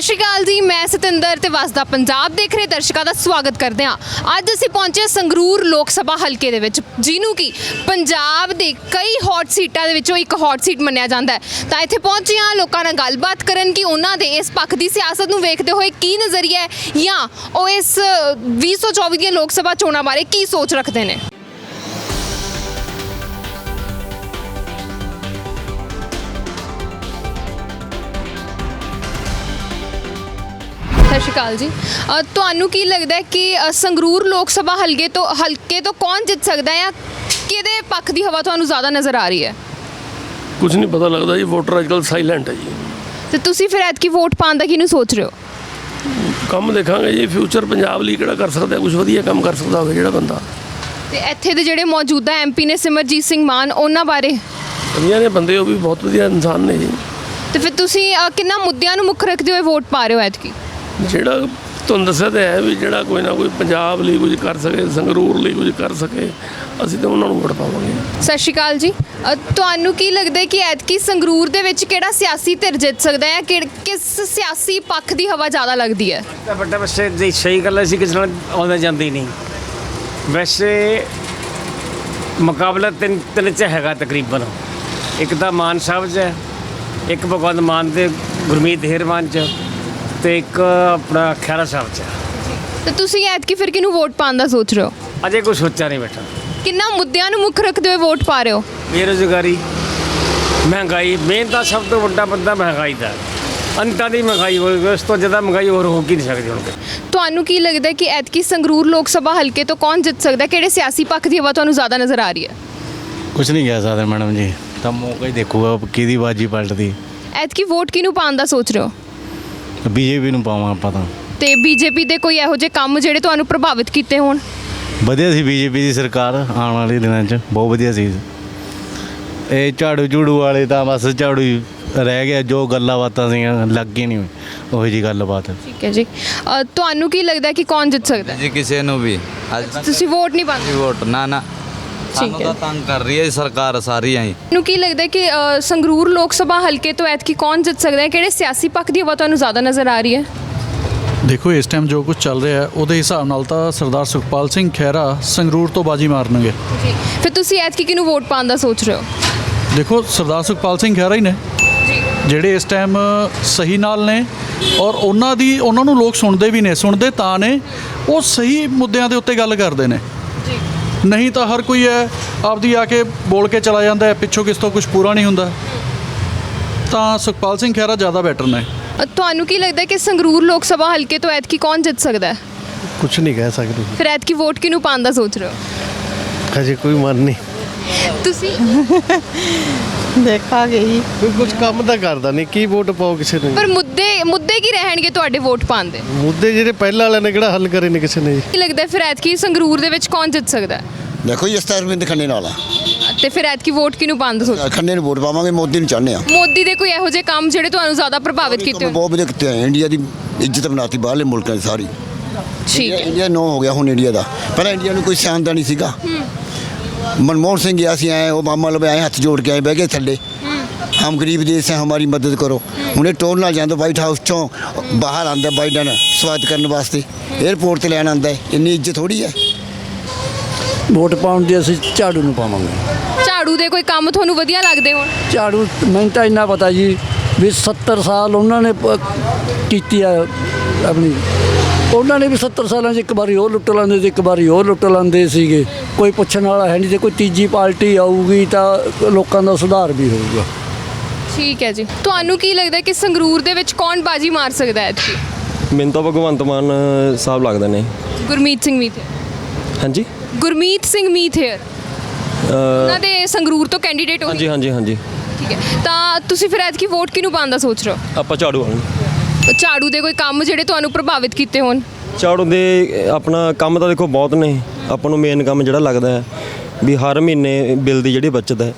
ਸਤਿ ਸ਼੍ਰੀ ਅਕਾਲ ਜੀ ਮੈਂ ਸਤਿੰਦਰ ਤੇ ਵਸਦਾ ਪੰਜਾਬ ਦੇਖ ਰਹੇ ਦਰਸ਼ਕਾਂ ਦਾ ਸਵਾਗਤ ਕਰਦੇ ਹਾਂ। ਅੱਜ ਅਸੀਂ ਪਹੁੰਚੇ ਸੰਗਰੂਰ ਲੋਕ ਸਭਾ ਹਲਕੇ ਦੇ ਵਿੱਚ ਜਿਹਨੂੰ ਕਿ ਪੰਜਾਬ ਦੇ ਕਈ ਹੌਟ ਸੀਟਾਂ ਦੇ ਵਿੱਚੋਂ ਇੱਕ ਹੌਟ ਸੀਟ ਮੰਨਿਆ ਜਾਂਦਾ ਹੈ। ਤਾਂ ਇੱਥੇ ਪਹੁੰਚੇ ਹਾਂ ਲੋਕਾਂ ਨਾਲ ਗੱਲਬਾਤ ਕਰਨ ਕਿ ਉਹਨਾਂ ਦੇ ਇਸ ਪੱਖ ਦੀ ਸਿਆਸਤ ਨੂੰ ਵੇਖਦੇ ਹੋਏ ਕੀ ਨਜ਼ਰੀਆ ਹੈ ਜਾਂ ਉਹ ਇਸ ਅ, 2024 ਦੀਆਂ ਲੋਕ ਸਭਾ ਚੋਣਾਂ ਬਾਰੇ ਕੀ ਸੋਚ ਰੱਖਦੇ ਨੇ? ਸਤਿ ਸ਼੍ਰੀ ਅਕਾਲ ਜੀ। ਅ, ਤੁਹਾਨੂੰ ਕੀ ਲੱਗਦਾ ਹੈ ਕਿ ਅ, ਸੰਗਰੂਰ ਲੋਕ ਸਭਾ ਹਲਕੇ ਤੋਂ ਹਲਕੇ ਤੋਂ ਕੌਣ ਜਿੱਤ ਸਕਦਾ ਹੈ ਜਾਂ ਕਿਹਦੇ ਪੱਖ ਦੀ ਹਵਾ ਤੁਹਾਨੂੰ ਜ਼ਿਆਦਾ ਨਜ਼ਰ ਆ ਰਹੀ ਹੈ? ਕੁਝ ਨਹੀਂ ਪਤਾ ਲੱਗਦਾ ਜੀ ਵੋਟਰ ਅੱਜਕੱਲ ਸਾਇਲੈਂਟ ਹੈ ਜੀ। ਤੇ ਤੁਸੀਂ ਫਿਰ ਐਤਕੀ ਵੋਟ ਪਾਉਣ ਦਾ ਕਿਹਨੂੰ ਸੋਚ ਰਹੇ ਹੋ? ਕੰਮ ਦੇਖਾਂਗੇ ਜੀ ਫਿਊਚਰ ਪੰਜਾਬ ਲਈ ਕਿਹੜਾ ਕਰ ਸਕਦਾ ਕੁਝ ਵਧੀਆ ਕੰਮ ਕਰ ਸਕਦਾ ਹੋਵੇ ਜਿਹੜਾ ਬੰਦਾ। ਤੇ ਇੱਥੇ ਦੇ ਜਿਹੜੇ ਮੌਜੂਦਾ ਐਮਪੀ ਨੇ ਸਿਮਰਜੀਤ ਸਿੰਘ ਮਾਨ ਉਹਨਾਂ ਬਾਰੇ? ਵਧੀਆ ਨੇ ਬੰਦੇ ਉਹ ਵੀ ਬਹੁਤ ਵਧੀਆ ਇਨਸਾਨ ਨੇ ਜੀ। ਤੇ ਫਿਰ ਤੁਸੀਂ ਅ, ਕਿੰਨਾ ਮੁੱਦਿਆਂ ਨੂੰ ਮੁੱਖ ਰੱਖਦੇ ਹੋਏ ਵੋਟ ਪਾ ਰਹੇ ਹੋ ਐਤਕੀ? ਜਿਹੜਾ ਤੁਹਾਨੂੰ ਦੱਸਿਆ ਤਾਂ ਹੈ ਵੀ ਜਿਹੜਾ ਕੋਈ ਨਾ ਕੋਈ ਪੰਜਾਬ ਲਈ ਕੁਝ ਕਰ ਸਕੇ ਸੰਗਰੂਰ ਲਈ ਕੁਝ ਕਰ ਸਕੇ ਅਸੀਂ ਤਾਂ ਉਹਨਾਂ ਨੂੰ ਵੋਟ ਪਾਵਾਂਗੇ। ਸਤਿ ਸ਼੍ਰੀ ਅਕਾਲ ਜੀ। ਅ, ਤੁਹਾਨੂੰ ਕੀ ਲੱਗਦਾ ਹੈ ਕਿ ਐਤਕੀ ਸੰਗਰੂਰ ਦੇ ਵਿੱਚ ਕਿਹੜਾ ਸਿਆਸੀ ਧਿਰ ਜਿੱਤ ਸਕਦਾ ਹੈ ਕਿ ਕਿਸ ਸਿਆਸੀ ਪੱਖ ਦੀ ਹਵਾ ਜ਼ਿਆਦਾ ਲੱਗਦੀ ਹੈ? ਤਾਂ ਵੱਡਾ ਵੈਸੇ ਦੀ ਸਹੀ ਗੱਲ ਹੈ ਸੀ ਕਿਸੇ ਨਾਲ ਆਉਂਦਾ ਜਾਂਦੀ ਨਹੀਂ। ਵੈਸੇ ਮੁਕਾਬਲਾ ਤਿੰਨ ਤਿੰਨ ਚ ਹੈਗਾ ਤਕਰੀਬਨ। ਇੱਕ ਤਾਂ ਮਾਨ ਸਾਹਿਬ 'ਚ ਹੈ ਇੱਕ ਭਗਵੰਤ ਮਾਨ ਤੇ ਗੁਰਮੀਤ ਹੇਰਮਾਨ ਚ। ਤੇ ਇੱਕ ਆਪਣਾ ਖੈਰਾ ਸਾਹਿਬ ਚ। ਤੇ ਤੁਸੀਂ ਐਤਕੀ ਫਿਰ ਕਿਹਨੂੰ ਵੋਟ ਪਾਉਣ ਦਾ ਸੋਚ ਰਹੇ ਹੋ? ਅਜੇ ਕੁਝ ਸੋਚਿਆ ਨਹੀਂ ਬੈਠਾ। ਕਿੰਨਾ ਮੁੱਦਿਆਂ ਨੂੰ ਮੁੱਖ ਰੱਖਦੇ ਹੋਏ ਵੋਟ ਪਾ ਰਹੇ ਹੋ? ਬੇਰੁਜ਼ਗਾਰੀ ਮਹਿੰਗਾਈ ਮੇਨ ਤਾਂ ਸਭ ਤੋਂ ਵੱਡਾ ਬੰਦਾ ਮਹਿੰਗਾਈ ਦਾ। ਅੰਤਾਂ ਦੀ ਮਹਿੰਗਾਈ ਹੋਈ ਉਸ ਤੋਂ ਜ਼ਿਆਦਾ ਮਹਿੰਗਾਈ ਹੋਰ ਹੋ ਕੀ ਨਹੀਂ ਸਕਦੀ ਹੁਣ ਤੁਹਾਨੂੰ ਕੀ ਲੱਗਦਾ ਹੈ ਕਿ ਐਤਕੀ ਸੰਗਰੂਰ ਲੋਕ ਸਭਾ ਹਲਕੇ ਤੋਂ ਕੌਣ ਜਿੱਤ ਸਕਦਾ? ਹੈ ਕਿਹੜੇ ਸਿਆਸੀ ਪੱਖ ਦੀ ਹਵਾ ਤੁਹਾਨੂੰ ਜ਼ਿਆਦਾ ਨਜ਼ਰ ਆ ਰਹੀ ਹੈ? ਕੁਝ ਨਹੀਂ ਕਹਿ ਸਕਦੇ ਮੈਡਮ ਜੀ। ਤਾਂ ਮੌਕਾ ਹੀ ਦੇਖੂਗਾ ਕਿਹਦੀ ਬਾਜੀ ਪਲਟਦੀ। ਐਤਕੀ ਵੋਟ ਕਿਹਨੂੰ ਪਾਉਣ ਦਾ ਸੋਚ ਰਹੇ ਹੋ? ਬੀਜੇਪੀ ਨੂੰ ਪਾਵਾਂ ਆਪਾਂ ਤਾਂ। ਤੇ ਬੀਜੇਪੀ ਦੇ ਕੋਈ ਇਹੋ ਜਿਹੇ ਕੰਮ ਜਿਹੜੇ ਤੁਹਾਨੂੰ ਪ੍ਰਭਾਵਿਤ ਕੀਤੇ ਹੋਣ? ਵਧੀਆ ਸੀ ਬੀਜੇਪੀ ਦੀ ਸਰਕਾਰ ਆਉਣ ਵਾਲੇ ਦਿਨਾਂ 'ਚ ਬਹੁਤ ਵਧੀਆ ਸੀ। ਇਹ ਝਾੜੂ ਝੂੜੂ ਵਾਲੇ ਤਾਂ ਬਸ ਝਾੜੂ ਹੀ ਰਹਿ ਗਿਆ ਜੋ ਗੱਲਾਂ ਬਾਤਾਂ ਸੀਗੀਆਂ ਲੱਗ ਹੀ ਨਹੀਂ ਉਹੀ ਜੀ ਗੱਲਬਾਤ। ਠੀਕ ਹੈ ਜੀ। ਅ, ਤੁਹਾਨੂੰ ਕੀ ਲੱਗਦਾ ਕਿ ਕੌਣ ਜਿੱਤ ਸਕਦਾ? ਹੈ ਜੀ ਕਿਸੇ ਨੂੰ ਵੀ। ਅੱਜ ਤੁਸੀਂ ਵੋਟ ਨਹੀਂ ਪਾਉਂਦੇ? ਵੋਟ ਨਾ ਨਾ। ਸਾਨੂੰ। ਤਾਂ ਤੰਗ ਕਰ ਰਹੀ ਹੈ ਜੀ ਸਰਕਾਰ ਸਾਰੀਆਂ ਹੀ। ਤੁਹਾਨੂੰ ਕੀ ਲੱਗਦਾ ਹੈ ਕਿ ਅ, ਸੰਗਰੂਰ ਲੋਕ ਸਭਾ ਹਲਕੇ ਤੋਂ ਐਤਕੀ ਕੌਣ ਜਿੱਤ ਸਕਦਾ ਹੈ? ਕਿਹੜੇ ਸਿਆਸੀ ਪੱਖ ਦੀ ਹਵਾ ਤੁਹਾਨੂੰ ਜ਼ਿਆਦਾ ਨਜ਼ਰ ਆ ਰਹੀ ਹੈ? ਦੇਖੋ ਇਸ ਟਾਈਮ ਜੋ ਕੁਝ ਚੱਲ ਰਿਹਾ ਹੈ ਉਹਦੇ ਹਿਸਾਬ ਨਾਲ ਤਾਂ ਸਰਦਾਰ ਸੁਖਪਾਲ ਸਿੰਘ ਖਹਿਰਾ ਸੰਗਰੂਰ ਤੋਂ ਬਾਜੀ ਮਾਰਨਗੇ। ਜੀ। ਫਿਰ ਤੁਸੀਂ ਐਤਕੀ ਕਿਹਨੂੰ ਵੋਟ ਪਾਉਣ ਦਾ ਸੋਚ ਰਹੇ ਹੋ? ਦੇਖੋ ਸਰਦਾਰ ਸੁਖਪਾਲ ਸਿੰਘ ਖਹਿਰਾ ਹੀ ਨੇ। ਜਿਹੜੇ ਇਸ ਟਾਈਮ ਸਹੀ ਨਾਲ ਨੇ ਔਰ ਉਹਨਾਂ ਦੀ ਉਹਨਾਂ ਨੂੰ ਲੋਕ ਸੁਣਦੇ ਵੀ ਨੇ ਸੁਣਦੇ ਤਾਂ ਨੇ ਉਹ ਸਹੀ ਮੁੱਦਿਆਂ ਦੇ ਉੱਤੇ ਗੱਲ ਕਰਦੇ ਨੇ। ਨਹੀਂ ਤਾਂ ਹਰ ਕੋਈ ਹੈ ਆਪਦੀ ਆ ਕੇ ਬੋਲ ਕੇ ਚਲਾ ਜਾਂਦਾ ਹੈ ਪਿੱਛੋਂ ਕਿਸ ਤੋਂ ਕੁਝ ਪੂਰਾ ਨਹੀਂ ਹੁੰਦਾ। ਤਾਂ ਸੁਖਪਾਲ ਸਿੰਘ ਖਹਿਰਾ ਜ਼ਿਆਦਾ ਬੈਟਰ ਨੇ। ਤੁਹਾਨੂੰ ਕੀ ਲੱਗਦਾ ਕਿ ਸੰਗਰੂਰ ਲੋਕ ਸਭਾ ਹਲਕੇ ਤੋਂ ਐਤਕੀ ਕੌਣ ਜਿੱਤ ਸਕਦਾ ਹੈ? ਕੁਝ ਨਹੀਂ ਕਹਿ ਸਕਦੇ। ਫਿਰ ਐਤਕੀ ਵੋਟ ਕਿਹਨੂੰ ਪਾਉਣ ਦਾ ਸੋਚ ਰਹੇ ਹੋ? ਹਜੇ ਕੋਈ ਮਨ ਨਹੀਂ। ਤੁਸੀਂ? ਦੇਖਾਂਗੇ ਜੀ। ਕੋਈ ਕੁਝ ਕੰਮ ਤਾਂ ਕਰਦਾ ਨਹੀਂ ਕੀ ਵੋਟ ਪਾਓ ਕਿਸੇ ਨੂੰ ਪਰ ਮੁੱਦੇ ਮੁੱਦੇ ਕੀ ਰਹਿਣਗੇ ਤੁਹਾਡੇ ਵੋਟ ਪਾਉਣ ਦੇ? ਮੁੱਦੇ ਜਿਹੜੇ ਪਹਿਲਾਂ ਵਾਲਿਆਂ ਨੇ ਕਿਹੜਾ ਹੱਲ ਕਰੇ ਨੇ ਕਿਸੇ ਨੇ ਜੀ? ਕੀ ਲੱਗਦਾ ਹੈ ਫਿਰ ਐਤਕੀ ਸੰਗਰੂਰ ਦੇ ਵਿੱਚ ਕੌਣ ਜਿੱਤ ਸਕਦਾ? ਹੈ ਦੇਖੋ ਜੀ ਇਸ ਤਾਂ ਅਰਵਿੰਦ ਖੰਨੇ ਨਾਲ ਆ। ਤੇ ਫਿਰ ਐਤਕੀ ਵੋਟ ਕਿਹਨੂੰ ਪਾਉਣ ਦਾ ਸੋਚ? ਖੰਨੇ ਨੂੰ ਵੋਟ ਪਾਵਾਂਗੇ ਮੋਦੀ ਨੂੰ ਚਾਹੁੰਦੇ ਆ। ਮੋਦੀ ਦੇ ਕੋਈ ਇਹੋ ਜਿਹੇ ਕੰਮ ਜਿਹੜੇ ਤੁਹਾਨੂੰ ਜ਼ਿਆਦਾ ਪ੍ਰਭਾਵਿਤ ਕੀਤੇ ਹੋਣ? ਬਹੁਤ ਵਧੀਆ ਕੀਤੇ ਆ। ਇੰਡੀਆ ਦੀ ਇੱਜ਼ਤ ਬਣਾਤੀ ਬਾਹਰਲੇ ਮੁਲਕਾਂ ਦੀ ਸਾਰੀ। ਠੀਕ ਹੈ। ਇੰਡੀਆ ਨੋ ਹੋ ਗਿਆ ਹੁਣ ਇੰਡੀਆ ਦਾ। ਪਹਿਲਾਂ ਇੰਡੀਆ ਨੂੰ ਕੋਈ ਸਿਆਣਦਾ ਨਹੀਂ ਸੀਗਾ। ਮਨਮੋਹਨ ਸਿੰਘ ਗਿਆ ਸੀ ਆਏ ਉਹ ਮਾਮਾ ਲਵੇ ਆਏ ਹੱਥ ਜੋੜ ਕੇ ਆਏ ਬਹਿ ਗਏ ਥੱਲੇ। ਹਮ ਗਰੀਬ ਦੇਸ਼ ਹੈ ਹਮਾਰੀ ਮਦਦ ਕਰੋ। ਹੁਣੇ ਟੋਲ ਨਾਲ ਜਾਂਦਾ ਵਾਈਟ ਹਾਊਸ ਚੋਂ ਬਾਹਰ ਆਂਦਾ ਬਾਈਡਨ ਸਵਾਗਤ ਕਰਨ ਵਾਸਤੇ। 에어ਪੋਰਟ ਤੇ ਲੈਣ ਆਂਦਾ। ਇੰਨੀ ਇੱਜ਼ਤ ਥੋੜੀ ਹੈ। ਵੋਟ ਪਾਉਣ ਦੀ ਅਸੀਂ ਝਾੜੂ ਨੂੰ ਪਾਵਾਂਗੇ। ਝਾੜੂ ਦੇ ਕੋਈ ਕੰਮ ਤੁਹਾਨੂੰ ਵਧੀਆ ਲੱਗਦੇ ਹੋਣ? ਝਾੜੂ ਮੈਨੂੰ ਤਾਂ ਇੰਨਾ ਪਤਾ ਜੀ ਵੀ 70 ਸਾਲ ਉਹਨਾਂ ਨੇ ਪ- ਕੀਤੀ ਆ ਆਪਣੀ ਉਹਨਾਂ ਨੇ ਵੀ 70 ਸਾਲਾਂ 'ਚ ਇੱਕ ਵਾਰੀ ਉਹ ਲੁੱਟ ਲੈਂਦੇ ਤੇ ਇੱਕ ਵਾਰੀ ਉਹ ਲੁੱਟ ਲੈਂਦੇ ਸੀਗੇ। ਕੋਈ ਪੁੱਛਣ ਵਾਲਾ ਹੈ ਨਹੀਂ ਤੇ ਕੋਈ ਤੀਜੀ ਪਾਰਟੀ ਆਊਗੀ ਤਾਂ ਲੋਕਾਂ ਦਾ ਸੁਧਾਰ ਵੀ ਹੋਊਗਾ। ਠੀਕ ਹੈ ਜੀ। ਤੁਹਾਨੂੰ ਕੀ ਲੱਗਦਾ ਕਿ ਸੰਗਰੂਰ ਦੇ ਵਿੱਚ ਕੌਣ ਬਾਜੀ ਮਾਰ ਸਕਦਾ ਹੈ ਐਤਕੀ ਮੈਨੂੰ ਤਾਂ ਭਗਵੰਤ ਮਾਨ ਸਾਹਿਬ ਲੱਗਦੇ ਨੇ। ਗੁਰਮੀਤ ਸਿੰਘ ਮੀਥੇ ਹਾਂਜੀ? ਗੁਰਮੀਤ ਸਿੰਘ ਮੀਥੇਰ ਉਹਨਾਂ ਦੇ ਸੰਗਰੂਰ ਤੋਂ ਕੈਂਡੀਡੇਟ ਹੋ ਹਾਂਜੀ ਹਾਂਜੀ ਹਾਂਜੀ। ਠੀਕ ਹੈ। ਤਾਂ ਤੁਸੀਂ ਫਿਰ ਐਤਕੀ ਵੋਟ ਕਿਹਨੂੰ ਪਾਉਣ ਦਾ ਸੋਚ ਰਹੇ ਆਪਾਂ ਝਾੜੂ ਵਾਲੇ ਹੋ ਝਾੜੂ ਦੇ ਕੋਈ ਕੰਮ ਜਿਹੜੇ ਤੁਹਾਨੂੰ ਪ੍ਰਭਾਵਿਤ ਕੀਤੇ ਹੋਣ? ਝਾੜੂ ਦੇ ਆਪਣਾ ਕੰਮ ਤਾਂ ਦੇਖੋ ਬਹੁਤ ਨੇ। ਆਪਾਂ ਨੂੰ ਮੇਨ ਕੰਮ ਜਿਹੜਾ ਲੱਗਦਾ ਹੈ ਵੀ ਹਰ ਮਹੀਨੇ ਬਿੱਲ ਦੀ ਜਿਹੜੀ ਬਚਤ ਹੈ,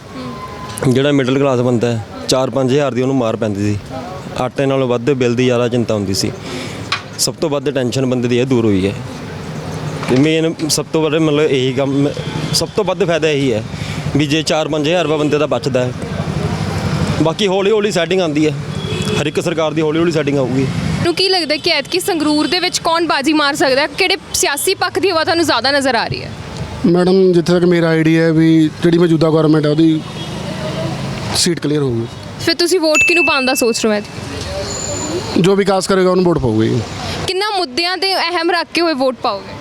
ਜਿਹੜਾ ਮਿਡਲ ਕਲਾਸ ਬੰਦਾ ਹੈ 4-5000 ਦੀ ਉਹਨੂੰ ਮਾਰ ਪੈਂਦੀ ਸੀ। ਆਟੇ ਨਾਲੋਂ ਵੱਧ ਬਿੱਲ ਦੀ ਜ਼ਿਆਦਾ ਚਿੰਤਾ ਹੁੰਦੀ ਸੀ। ਸਭ ਤੋਂ ਵੱਧ ਟੈਨਸ਼ਨ ਬੰਦੇ ਦੀ ਇਹ ਦੂਰ ਹੋਈ ਹੈ। ਤੇ ਮੇਨ ਸਭ ਤੋਂ ਵੱਧ ਮਤਲਬ ਇਹੀ ਕੰਮ, ਸਭ ਤੋਂ ਵੱਧ ਫਾਇਦਾ ਇਹੀ ਹੈ ਵੀ ਜੇ 4-5000 ਰੁਪਏ ਬੰਦੇ ਦਾ ਬਚਦਾ ਹੈ, ਬਾਕੀ ਹੌਲੀ ਹੌਲੀ ਸੈਟਿੰਗ ਆਉਂਦੀ ਹੈ। ਹਰ ਇੱਕ ਸਰਕਾਰ ਦੀ ਹੌਲੀ ਹੌਲੀ ਸੈਟਿੰਗ ਆਊਗੀ। ਨੂੰ ਕੀ ਲੱਗਦਾ ਕਿ ਐਤਕੀ ਸੰਗਰੂਰ ਦੇ ਵਿੱਚ ਕੌਣ ਬਾਜੀ ਮਾਰ ਸਕਦਾ? ਹੈ? ਕਿਹੜੇ ਸਿਆਸੀ ਪੱਖ ਦੀ ਹਵਾ ਤੁਹਾਨੂੰ ਜ਼ਿਆਦਾ ਨਜ਼ਰ ਆ ਰਹੀ ਹੈ? ਮੈਡਮ ਜਿੱਥੇ ਤੱਕ ਮੇਰਾ ਆਈਡੀਆ ਹੈ ਵੀ ਜਿਹੜੀ ਮੌਜੂਦਾ ਗਵਰਨਮੈਂਟ ਹੈ ਉਹਦੀ ਸੀਟ ਕਲੀਅਰ ਹੋਊਗੀ। ਫਿਰ ਤੁਸੀਂ ਵੋਟ ਕਿਹਨੂੰ ਪਾਉਣ ਦਾ ਸੋਚ ਰਹੇ ਹੋ ਐਤਕੀ? ਜੋ ਵਿਕਾਸ ਕਰੇਗਾ ਉਹਨੂੰ ਵੋਟ ਪਾਊਗੀ। ਕਿੰਨਾ ਮੁੱਦਿਆਂ ਤੇ ਅਹਿਮ ਰੱਖ ਕੇ ਹੋਏ ਵੋਟ ਪਾਓਗੇ?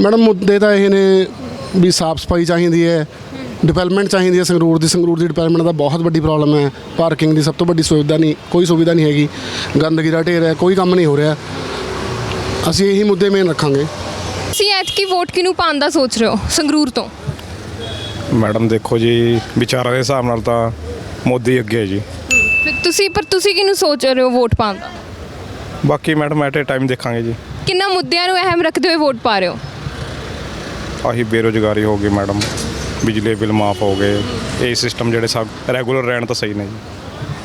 ਮੈਡਮ ਮੁੱਦੇ ਤਾਂ ਇਹ ਨੇ ਵੀ ਸਾਫ਼ ਸਫ਼ਾਈ ਚਾਹੀਦੀ ਹੈ। ਡਿਵੈਲਪਮੈਂਟ ਚਾਹੀਦੀ ਹੈ ਸੰਗਰੂਰ ਦੀ। ਸੰਗਰੂਰ ਦੀ ਡਿਵੈਲਪਮੈਂਟ ਦਾ ਬਹੁਤ ਵੱਡੀ ਪ੍ਰੋਬਲਮ ਹੈ। ਪਾਰਕਿੰਗ ਦੀ ਸਭ ਤੋਂ ਵੱਡੀ ਸੁਵਿਧਾ ਨਹੀਂ ਕੋਈ ਸੁਵਿਧਾ ਨਹੀਂ ਹੈਗੀ। ਗੰਦਗੀ ਦਾ ਢੇਰ ਹੈ ਕੋਈ ਕੰਮ ਨਹੀਂ ਹੋ ਰਿਹਾ। ਅਸੀਂ ਇਹੀ ਮੁੱਦੇ ਮੇਨ ਰੱਖਾਂਗੇ। ਤੁਸੀਂ ਐਤਕੀ ਵੋਟ ਕਿਹਨੂੰ ਪਾਉਣ ਦਾ ਸੋਚ ਰਹੇ ਹੋ ਸੰਗਰੂਰ ਤੋਂ? ਮੈਡਮ ਦੇਖੋ ਜੀ ਵਿਚਾਰਾਂ ਦੇ ਹਿਸਾਬ ਨਾਲ ਤਾਂ ਮੋਦੀ ਅੱਗੇ ਹੈ ਜੀ। ਫਿਰ ਤੁਸੀਂ ਪਰ ਤੁਸੀਂ ਕਿਹਨੂੰ ਸੋਚ ਰਹੇ ਹੋ ਵੋਟ ਪਾਉਣ ਦਾ? ਬਾਕੀ ਮੈਡਮ ਐਟ ਟਾਈਮ ਦੇਖਾਂਗੇ ਜੀ। ਕਿੰਨਾ ਮੁੱਦਿਆਂ ਨੂੰ ਅਹਿਮ ਰੱਖਦੇ ਹੋਏ ਵੋਟ ਪਾ ਰਹੇ ਹੋ? ਆਹੀ ਬੇਰੋਜ਼ਗਾਰੀ ਹੋ ਗਈ ਮੈਡਮ। ਬਿਜਲੀ ਬਿੱਲ ਮਾਫ ਹੋ ਗਏ। ਇਹ ਸਿਸਟਮ ਜਿਹੜੇ ਸਭ ਰੈਗੂਲਰ ਰਹਿਣ ਤਾਂ ਸਹੀ ਨੇ ਜੀ।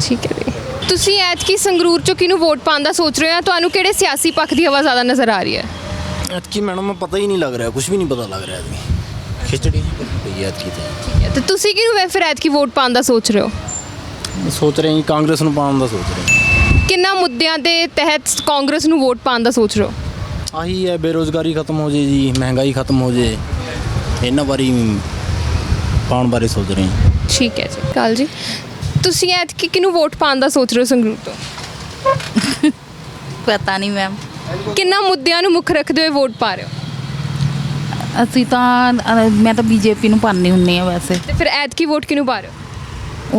ਠੀਕ ਹੈ ਜੀ। ਤੁਸੀਂ ਐਤਕੀ ਸੰਗਰੂਰ ਚੋਂ ਕਿਹਨੂੰ ਵੋਟ ਪਾਉਣ ਦਾ ਸੋਚ ਰਹੇ ਹੋ ਤੁਹਾਨੂੰ ਕਿਹੜੇ ਸਿਆਸੀ ਪੱਖ ਦੀ ਹਵਾ ਜ਼ਿਆਦਾ ਨਜ਼ਰ ਆ ਰਹੀ ਹੈ? ਐਤਕੀ ਮੈਡਮ ਪਤਾ ਹੀ ਨਹੀਂ ਲੱਗ ਰਿਹਾ ਕੁਝ ਵੀ ਨਹੀਂ ਪਤਾ ਲੱਗ ਰਿਹਾ ਐਤਕੀ। ਖਿਚੜੀ ਪਈ ਐਤਕੀ ਤੇ। ਠੀਕ ਹੈ ਤੇ ਤੁਸੀਂ ਕਿਹਨੂੰ ਵੈ- ਫਿਰ ਐਤਕੀ ਵੋਟ ਪਾਉਣ ਦਾ ਸੋਚ ਰਹੇ ਹੋ? ਸੋਚ ਰਹੇ ਹਾਂ ਕਾਂਗਰਸ ਨੂੰ ਪਾਉਣ ਦਾ ਸੋਚ ਰਹੇ। ਕਿੰਨਾ ਮੁੱਦਿਆਂ ਦੇ ਤਹਿਤ ਕਾਂਗਰਸ ਨੂੰ ਵੋਟ ਪਾਉਣ ਦਾ ਸੋਚ ਰਹੇ ਹੋ ਹਾਂ? ਆਹੀ ਹੈ ਬੇਰੋਜ਼ਗਾਰੀ ਖਤਮ ਹੋ ਜੇ ਜੀ ਮਹਿੰਗਾਈ ਖਤਮ ਹੋ ਜੇ। ਇਹਨਾਂ ਬਾਰੇ ਪਾਉਣ ਬਾਰੇ ਸੋਚ ਰਹੇ ਹਾਂ। ਠੀਕ ਹੈ ਜੀ। ਕਾਲ ਜੀ। ਤੁਸੀਂ ਐਤਕੀ ਕਿਹਨੂੰ ਵੋਟ ਪਾਉਣ ਦਾ ਸੋਚ ਰਹੇ ਹੋ ਸੰਗਰੂਰ ਤੋਂ? ਪਤਾ ਨਹੀਂ ਮੈਮ। ਕਿੰਨਾ ਮੁੱਦਿਆਂ ਨੂੰ ਮੁੱਖ ਰੱਖਦੇ ਹੋਏ ਵੋਟ ਪਾ ਰਹੇ ਹੋ? ਅਸੀਂ ਤਾਂ ਅਹ, ਮੈਂ ਤਾਂ ਬੀਜੇਪੀ ਨੂੰ ਪਾਉਂਦੀ ਹੁੰਨੀ ਆ ਵੈਸੇ। ਤੇ ਫਿਰ ਐਤਕੀ ਵੋਟ ਕਿਹਨੂੰ ਪਾ ਰਹੇ ਹੋ?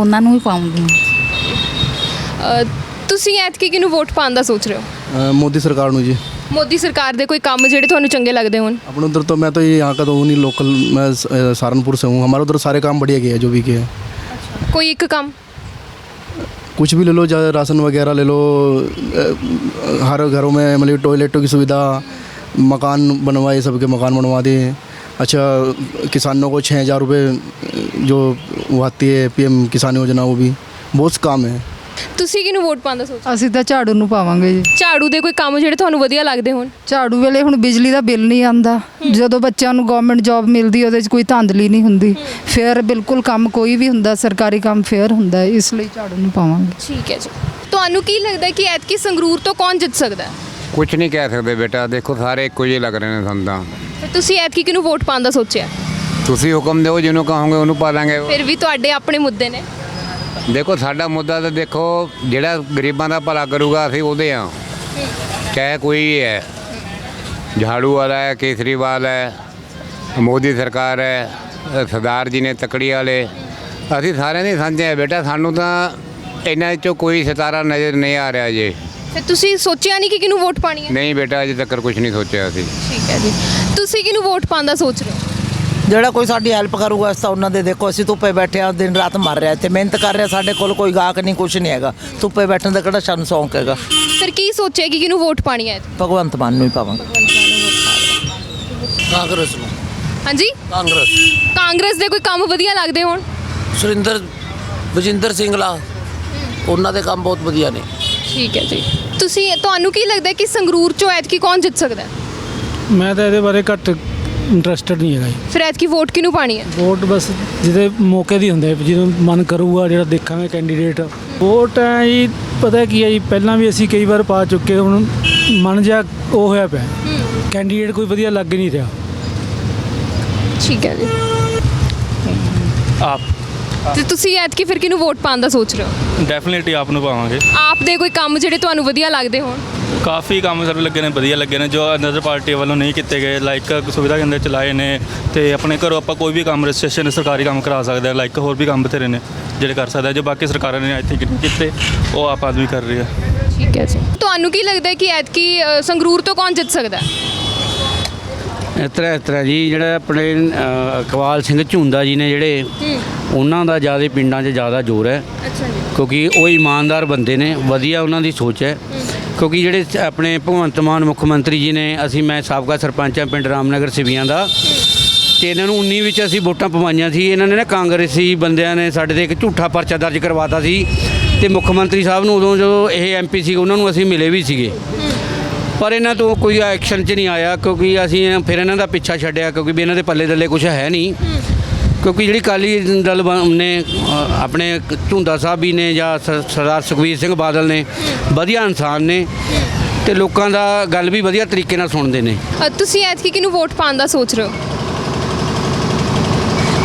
ਉਹਨਾਂ ਨੂੰ ਹੀ ਪਾਉਂਗੀ ਅਹ, ਤੁਸੀਂ ਐਤਕੀ ਕਿਹਨੂੰ ਵੋਟ ਪਾਉਣ ਦਾ ਸੋਚ ਰਹੇ ਹੋ? ਅ, ਮੋਦੀ ਸਰਕਾਰ ਨੂੰ ਜੀ। ਮੋਦੀ ਸਰਕਾਰ ਦੇ ਕੋਈ ਕੰਮ ਜਿਹੜੇ ਤੁਹਾਨੂੰ ਚੰਗੇ ਲੱਗਦੇ ਹੋਣ अपन उधर तो मैं तो ये यहाँ का तो हूँ नहीं लोकल मैं अ, सहारनपुर से हूँ हमारे उधर सारे काम बढ़िया किए हैं जो भी किए हैं ਕੋਈ ਇੱਕ ਕੰਮ कुछ भी ले लो चाहे राशन वगैरह ले लो अ, हर घरों में मतलब टॉयलेटों की सुविधा मकान बनवाए सबके मकान बनवा दिए अच्छा किसानों को छः हज़ार रुपये जो वो आती है पीएम किसान योजना वो भी बहुत से काम है ਤੁਸੀਂ ਕਿਹਨੂੰ ਵੋਟ ਪਾਉਣ ਦਾ ਸੋਚ ਅਸੀਂ ਤਾਂ ਝਾੜੂ ਨੂੰ ਪਾਵਾਂਗੇ ਜੀ। ਝਾੜੂ ਦੇ ਕੋਈ ਕੰਮ ਜਿਹੜੇ ਤੁਹਾਨੂੰ ਵਧੀਆ ਲੱਗਦੇ ਹੋਣ? ਝਾੜੂ ਵੇਲੇ ਹੁਣ ਬਿਜਲੀ ਦਾ ਬਿੱਲ ਨਹੀਂ ਆਂਦਾ ਜਦੋਂ ਬੱਚਿਆਂ ਨੂੰ ਗਵਰਨਮੈਂਟ ਜੌਬ ਮਿਲਦੀ ਉਹਦੇ 'ਚ ਕੋਈ ਧਾਂਦਲੀ ਨਹੀਂ ਹੁੰਦੀ। ਫੇਰ ਬਿਲਕੁਲ ਕੰਮ ਕੋਈ ਵੀ ਹੁੰਦਾ ਸਰਕਾਰੀ ਕੰਮ ਫੇਰ ਹੁੰਦਾ ਹੈ, ਇਸ ਲਈ ਝਾੜੂ ਨੂੰ ਪਾਵਾਂਗੇ। ਠੀਕ ਹੈ ਜੀ। ਤੁਹਾਨੂੰ ਕੀ ਲੱਗਦਾ ਕਿ ਐਤਕੀ ਸੰਗਰੂਰ ਤੋਂ ਕੌਣ ਜਿੱਤ ਸਕਦਾ ਹੈ? ਕੁਝ ਨਹੀਂ ਕਹਿ ਸਕਦੇ ਬੇਟਾ। ਦੇਖੋ ਸਾਰੇ ਇੱਕੋ ਜਿਹੇ ਲੱਗ ਰਹੇ ਨੇ ਸਾਨੂੰ ਤਾਂ। ਫਿਰ ਤੁਸੀਂ ਐਤਕੀ ਕਿਹਨੂੰ ਵੋਟ ਪਾਉਣ ਦਾ ਸੋਚਿਆ? ਤੁਸੀਂ ਹੁਕਮ ਦਿਓ ਜਿਹਨੂੰ ਕਹੋਗੇ ਉਹਨੂੰ ਪਾ ਦਾਂਗੇ। ਫਿਰ ਵੀ ਤੁਹਾਡੇ ਆਪਣੇ ਮੁੱਦੇ ਨੇ। ਦੇਖੋ ਸਾਡਾ ਮੁੱਦਾ ਤਾਂ ਦੇਖੋ ਜਿਹੜਾ ਗਰੀਬਾਂ ਦਾ ਭਲਾ ਕਰੂਗਾ ਅਸੀਂ ਉਹਦੇ ਆ। ਚਾਹੇ ਕੋਈ ਹੈ ਝਾੜੂ ਵਾਲਾ ਹੈ ਕੇਸਰੀਵਾਲ ਹੈ ਮੋਦੀ ਸਰਕਾਰ ਹੈ ਸਰਦਾਰ ਜੀ ਨੇ ਤਕੜੀ ਵਾਲੇ। ਅਸੀਂ ਸਾਰਿਆਂ ਦੇ ਸਾਂਝੇ ਆ ਬੇਟਾ ਸਾਨੂੰ ਤਾਂ ਇਹਨਾਂ ਚੋਂ ਕੋਈ ਸਿਤਾਰਾ ਨਜ਼ਰ ਨਹੀਂ ਆ ਰਿਹਾ ਜੇ। ਫਿਰ ਤੁਸੀਂ ਸੋਚਿਆ ਨਹੀਂ ਕਿ ਕਿਹਨੂੰ ਵੋਟ ਪਾਣੀ ਹੈ? ਨਹੀਂ ਬੇਟਾ ਅਜੇ ਤੱਕ ਕੁਝ ਨਹੀਂ ਸੋਚਿਆ ਅਸੀਂ। ਠੀਕ ਹੈ ਜੀ। ਤੁਸੀਂ ਕਿਹਨੂੰ ਵੋਟ ਪਾਉਣ ਦਾ ਸੋਚ ਰਹੇ ਹੋ? ਜਿਹੜਾ ਕੋਈ ਸਾਡੀ ਹੈਲਪ ਕਰੂਗਾ ਅਸੀਂ ਤਾਂ ਉਹਨਾਂ ਦੇ ਦੇਖੋ ਅਸੀਂ ਧੁੱਪੇ ਬੈਠੇ ਆ ਦਿਨ ਰਾਤ ਮਰ ਰਿਹਾ ਤੇ ਮਿਹਨਤ ਕਰ ਰਿਹਾ ਸਾਡੇ ਕੋਲ ਕੋਈ ਗਾਹਕ ਨਹੀਂ ਕੁਝ ਨਹੀਂ ਹੈਗਾ। ਧੁੱਪੇ ਬੈਠਣ ਦਾ ਕਿਹੜਾ ਸਾਨੂੰ ਸ਼ੌਂਕ ਹੈਗਾ? ਫਿਰ ਕੀ ਸੋਚਿਆ ਕਿ ਕਿਹਨੂੰ ਵੋਟ ਪਾਣੀ ਹੈ? ਭਗਵੰਤ ਮਾਨ ਨੂੰ ਹੀ ਪਾਵਾਂਗੇ। ਕਾਂਗਰਸ ਨੂੰ। ਹਾਂਜੀ? ਕਾਂਗਰਸ। ਕਾਂਗਰਸ ਦੇ ਕੋਈ ਕੰਮ ਵਧੀਆ ਲੱਗਦੇ ਹੋਣ? ਸੁਰਿੰਦਰ ਬਜਿੰਦਰ ਸਿੰਘਲਾ ਉਹਨਾਂ ਦੇ ਕੰਮ ਬਹੁਤ ਵਧੀਆ ਨੇ। ਠੀਕ ਹੈ ਜੀ। ਤੁਸੀਂ ਤੁਹਾਨੂੰ ਕੀ ਲੱਗਦਾ ਕਿ ਸੰਗਰੂਰ ਚੋਂ ਐਤਕੀ ਕੌਣ ਜਿੱਤ ਸਕਦਾ ਹੈ? ਮੈਂ ਤਾਂ ਇਹਦੇ ਬਾਰੇ ਘੱਟ ਇੰਟਰਸਟਡ ਨਹੀਂ ਹੈਗਾ ਜੀ। ਫਿਰ ਐਤਕੀ ਵੋਟ ਕਿਹਨੂੰ ਪਾਣੀ ਹੈ? ਵੋਟ ਬਸ ਜਿਹਦੇ ਮੌਕੇ ਦੀ ਹੁੰਦੇ ਜਦੋਂ ਮਨ ਕਰੂਗਾ ਜਿਹੜਾ ਦੇਖਾਂਗੇ ਕੈਂਡੀਡੇਟ ਵੋਟ ਹੈ ਜੀ ਪਤਾ ਕੀ ਹੈ ਜੀ ਪਹਿਲਾਂ ਵੀ ਅਸੀਂ ਕਈ ਵਾਰ ਪਾ ਚੁੱਕੇ ਹੁਣ ਮਨ ਜਿਹਾ ਉਹ ਹੋਇਆ ਪਿਆ। ਕੈਂਡੀਡੇਟ ਕੋਈ ਵਧੀਆ ਲੱਗ ਨਹੀਂ ਰਿਹਾ। ਠੀਕ ਹੈ ਜੀ। ਆਪ ਤੇ ਤੁਸੀਂ ਐਤਕੀ ਫਿਰ ਕਿਹਨੂੰ ਵੋਟ ਪਾਉਣ ਦਾ ਸੋਚ ਰਹੇ ਹੋ? ਡੈਫੀਨਿਟਲੀ ਆਪ ਨੂੰ ਪਾਵਾਂਗੇ। ਆਪ ਦੇ ਕੋਈ ਕੰਮ ਜਿਹੜੇ ਤੁਹਾਨੂੰ ਵਧੀਆ ਲੱਗਦੇ ਹੋਣ? ਕਾਫੀ ਕੰਮ ਸਰ ਲੱਗੇ ਨੇ ਵਧੀਆ ਲੱਗੇ ਨੇ ਜੋ ਅਨਦਰ ਪਾਰਟੀ ਵੱਲੋਂ ਨਹੀਂ ਕੀਤੇ ਗਏ ਲਾਈਕ ਸੁਵਿਧਾ ਕੇਂਦਰ ਚਲਾਏ ਨੇ ਤੇ ਆਪਣੇ ਘਰੋਂ ਆਪਾਂ ਕੋਈ ਵੀ ਕੰਮ ਰਜਿਸਟ੍ਰੇਸ਼ਨ ਸਰਕਾਰੀ ਕੰਮ ਕਰਾ ਸਕਦੇ ਆ ਲਾਈਕ ਹੋਰ ਵੀ ਕੰਮ ਬਥੇਰੇ ਨੇ ਜਿਹੜੇ ਕਰ ਸਕਦੇ ਆ ਜੋ ਬਾਕੀ ਸਰਕਾਰਾਂ ਨੇ ਅੱਜ ਤੱਕ ਨਹੀਂ ਕੀਤੇ ਉਹ ਆਪ ਆਦਮੀ ਕਰ ਰਹੀ ਆ। ਠੀਕ ਹੈ ਜੀ। ਤੁਹਾਨੂੰ ਕੀ ਲੱਗਦਾ ਹੈ ਕਿ ਐਤਕੀ ਅ, ਸੰਗਰੂਰ ਤੋਂ ਕੌਣ ਜਿੱਤ ਸਕਦਾ ਹੈ? ਇਸ ਤਰ੍ਹਾਂ ਇਸ ਤਰ੍ਹਾਂ ਜੀ ਜਿਹੜਾ ਆਪਣੇ ਅ, ਇਕਬਾਲ ਸਿੰਘ ਝੁੰਦਾ ਜੀ ਨੇ ਜਿਹੜੇ ਉਹਨਾਂ ਦਾ ਜ਼ਿਆਦਾ ਪਿੰਡਾਂ 'ਚ ਜ਼ਿਆਦਾ ਜ਼ੋਰ ਹੈ। ਅੱਛਾ ਜੀ। ਕਿਉਂਕਿ ਉਹ ਇਮਾਨਦਾਰ ਬੰਦੇ ਨੇ ਵਧੀਆ ਉਹਨਾਂ ਦੀ ਸੋਚ ਹੈ। ਕਿਉਂਕਿ ਜਿਹੜੇ ਸ- ਆਪਣੇ ਭਗਵੰਤ ਮਾਨ ਮੁੱਖ ਮੰਤਰੀ ਜੀ ਨੇ ਅਸੀਂ ਮੈਂ ਸਾਬਕਾ ਸਰਪੰਚ ਹਾਂ ਪਿੰਡ ਰਾਮਨਗਰ ਸਿਵੀਆਂ ਦਾ। ਤੇ ਇਹਨਾਂ ਨੂੰ 19 ਵਿੱਚ ਅਸੀਂ ਵੋਟਾਂ ਪਵਾਈਆਂ ਸੀ। ਇਹਨਾਂ ਨੇ ਨਾ ਕਾਂਗਰਸੀ ਬੰਦਿਆਂ ਨੇ ਸਾਡੇ ਤੇ ਇੱਕ ਝੂਠਾ ਪਰਚਾ ਦਰਜ ਕਰਵਾਤਾ ਸੀ। ਤੇ ਮੁੱਖ ਮੰਤਰੀ ਸਾਹਿਬ ਨੂੰ ਉਦੋਂ ਜੋ ਇਹ ਐਮਪੀ ਸੀ ਉਹਨਾਂ ਨੂੰ ਅਸੀਂ ਮਿਲੇ ਵੀ ਸੀਗੇ। ਪਰ ਇਹਨਾਂ ਤੋਂ ਕੋਈ ਐਕਸ਼ਨ 'ਚ ਨਹੀਂ ਆਇਆ ਕਿਉਂਕਿ ਅਸੀਂ ਫਿਰ ਇਹਨਾਂ ਦਾ ਪਿੱਛਾ ਛੱਡਿਆ ਕਿਉਂਕਿ ਵੀ ਇਹਨਾਂ ਦੇ ਪੱਲੇ ਦੱਲੇ ਕੁਝ ਹੈ ਨਹੀਂ। ਕਿਉਂਕਿ ਜਿਹੜੀ ਕਾਲੀ ਦਲ ਨੇ ਆਪਣੇ ਝੁੰਦਾ ਸਾਹਿਬ ਵੀ ਨੇ ਜਾਂ ਸਰਦਾਰ ਸੁਖਬੀਰ ਸਿੰਘ ਬਾਦਲ ਨੇ ਵਧੀਆ ਇਨਸਾਨ ਨੇ ਤੇ ਲੋਕਾਂ ਦਾ ਗੱਲ ਵੀ ਵਧੀਆ ਤਰੀਕੇ ਨਾਲ ਸੁਣਦੇ ਨੇ। ਤੁਸੀਂ ਐਤਕੀ ਕਿਹਨੂੰ ਵੋਟ ਪਾਉਣ ਦਾ ਸੋਚ ਰਹੇ ਹੋ?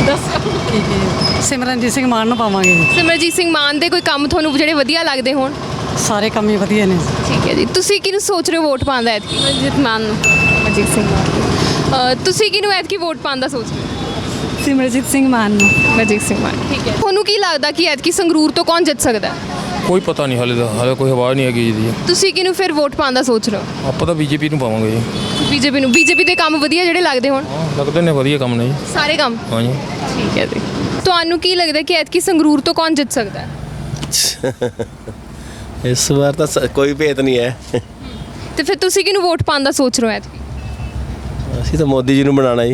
ਦੱਸੋ ਸਿਮਰਨਜੀਤ ਸਿੰਘ ਮਾਨ ਨੂੰ ਪਾਵਾਂਗੇ ਜੀ। ਸਿਮਰਜੀਤ ਸਿੰਘ ਮਾਨ ਦੇ ਕੋਈ ਕੰਮ ਤੁਹਾਨੂੰ ਜਿਹੜੇ ਵਧੀਆ ਲੱਗਦੇ ਹੋਣ? ਸਾਰੇ ਕੰਮ ਹੀ ਵਧੀਆ ਨੇ। ਠੀਕ ਹੈ ਜੀ। ਤੁਸੀਂ ਕਿਹਨੂੰ ਸੋਚ ਰਹੇ ਹੋ ਵੋਟ ਪਾਉਣ ਦਾ? ਐਤਕੀ ਮਨਜੀਤ ਮਾਨ ਨੂੰ। ਮਨਜੀਤ ਸਿੰਘ ਮਾਨ ਤੁਸੀਂ ਕਿਹਨੂੰ ਐਤਕੀ ਵੋਟ ਪਾਉਣ ਦਾ ਸੋਚ ਰਹੇ ਹੋ? ਸਿਮਰਜੀਤ ਸਿੰਘ ਮਾਨ ਨੂੰ। ਮਨਜੀਤ ਸਿੰਘ ਮਾਨ। ਠੀਕ ਹੈ। ਤੁਹਾਨੂੰ ਕੀ ਲੱਗਦਾ ਕਿ ਐਤਕੀ ਸੰਗਰੂਰ ਤੋਂ ਕੌਣ ਜਿੱਤ ਸਕਦਾ? ਹੈ? ਕੋਈ ਪਤਾ ਨਹੀਂ ਹਾਲੇ ਦਾ ਹਾਲੇ ਕੋਈ ਹਵਾ ਨਹੀਂ ਹੈਗੀ ਜੀ। ਤੁਸੀਂ ਕਿਹਨੂੰ ਫਿਰ ਵੋਟ ਪਾਉਣ ਦਾ ਸੋਚ ਰਹੇ ਹੋ? ਆਪਾਂ ਤਾਂ ਬੀਜੇਪੀ ਨੂੰ ਪਾਵਾਂਗੇ ਜੀ। ਬੀਜੇਪੀ ਨੂੰ। ਬੀਜੇਪੀ ਦੇ ਕੰਮ ਵਧੀਆ ਜਿਹੜੇ ਲੱਗਦੇ ਹੋਣ? ਲੱਗਦੇ ਨੇ ਵਧੀਆ ਕੰਮ ਨੇ ਜੀ। ਸਾਰੇ ਕੰਮ? ਹਾਂਜੀ। ਠੀਕ ਹੈ ਜੀ। ਤੁਹਾਨੂੰ ਕੀ ਲੱਗਦਾ ਕਿ ਐਤਕੀ ਸੰਗਰੂਰ ਤੋਂ ਕੌਣ ਜਿੱਤ ਸਕਦਾ? ਹੈ ਇਸ ਵਾਰ ਤਾਂ ਸ- ਕੋਈ ਭੇਤ ਨਹੀਂ ਹੈ। ਤੇ ਫਿਰ ਤੁਸੀਂ ਕਿਹਨੂੰ ਵੋਟ ਪਾਉਣ ਦਾ ਸੋਚ ਰਹੇ ਹੋ ਐਤਕੀ? ਅਸੀਂ ਤਾਂ ਮੋਦੀ ਜੀ ਨੂੰ ਬਣਾਉਣਾ ਜੀ।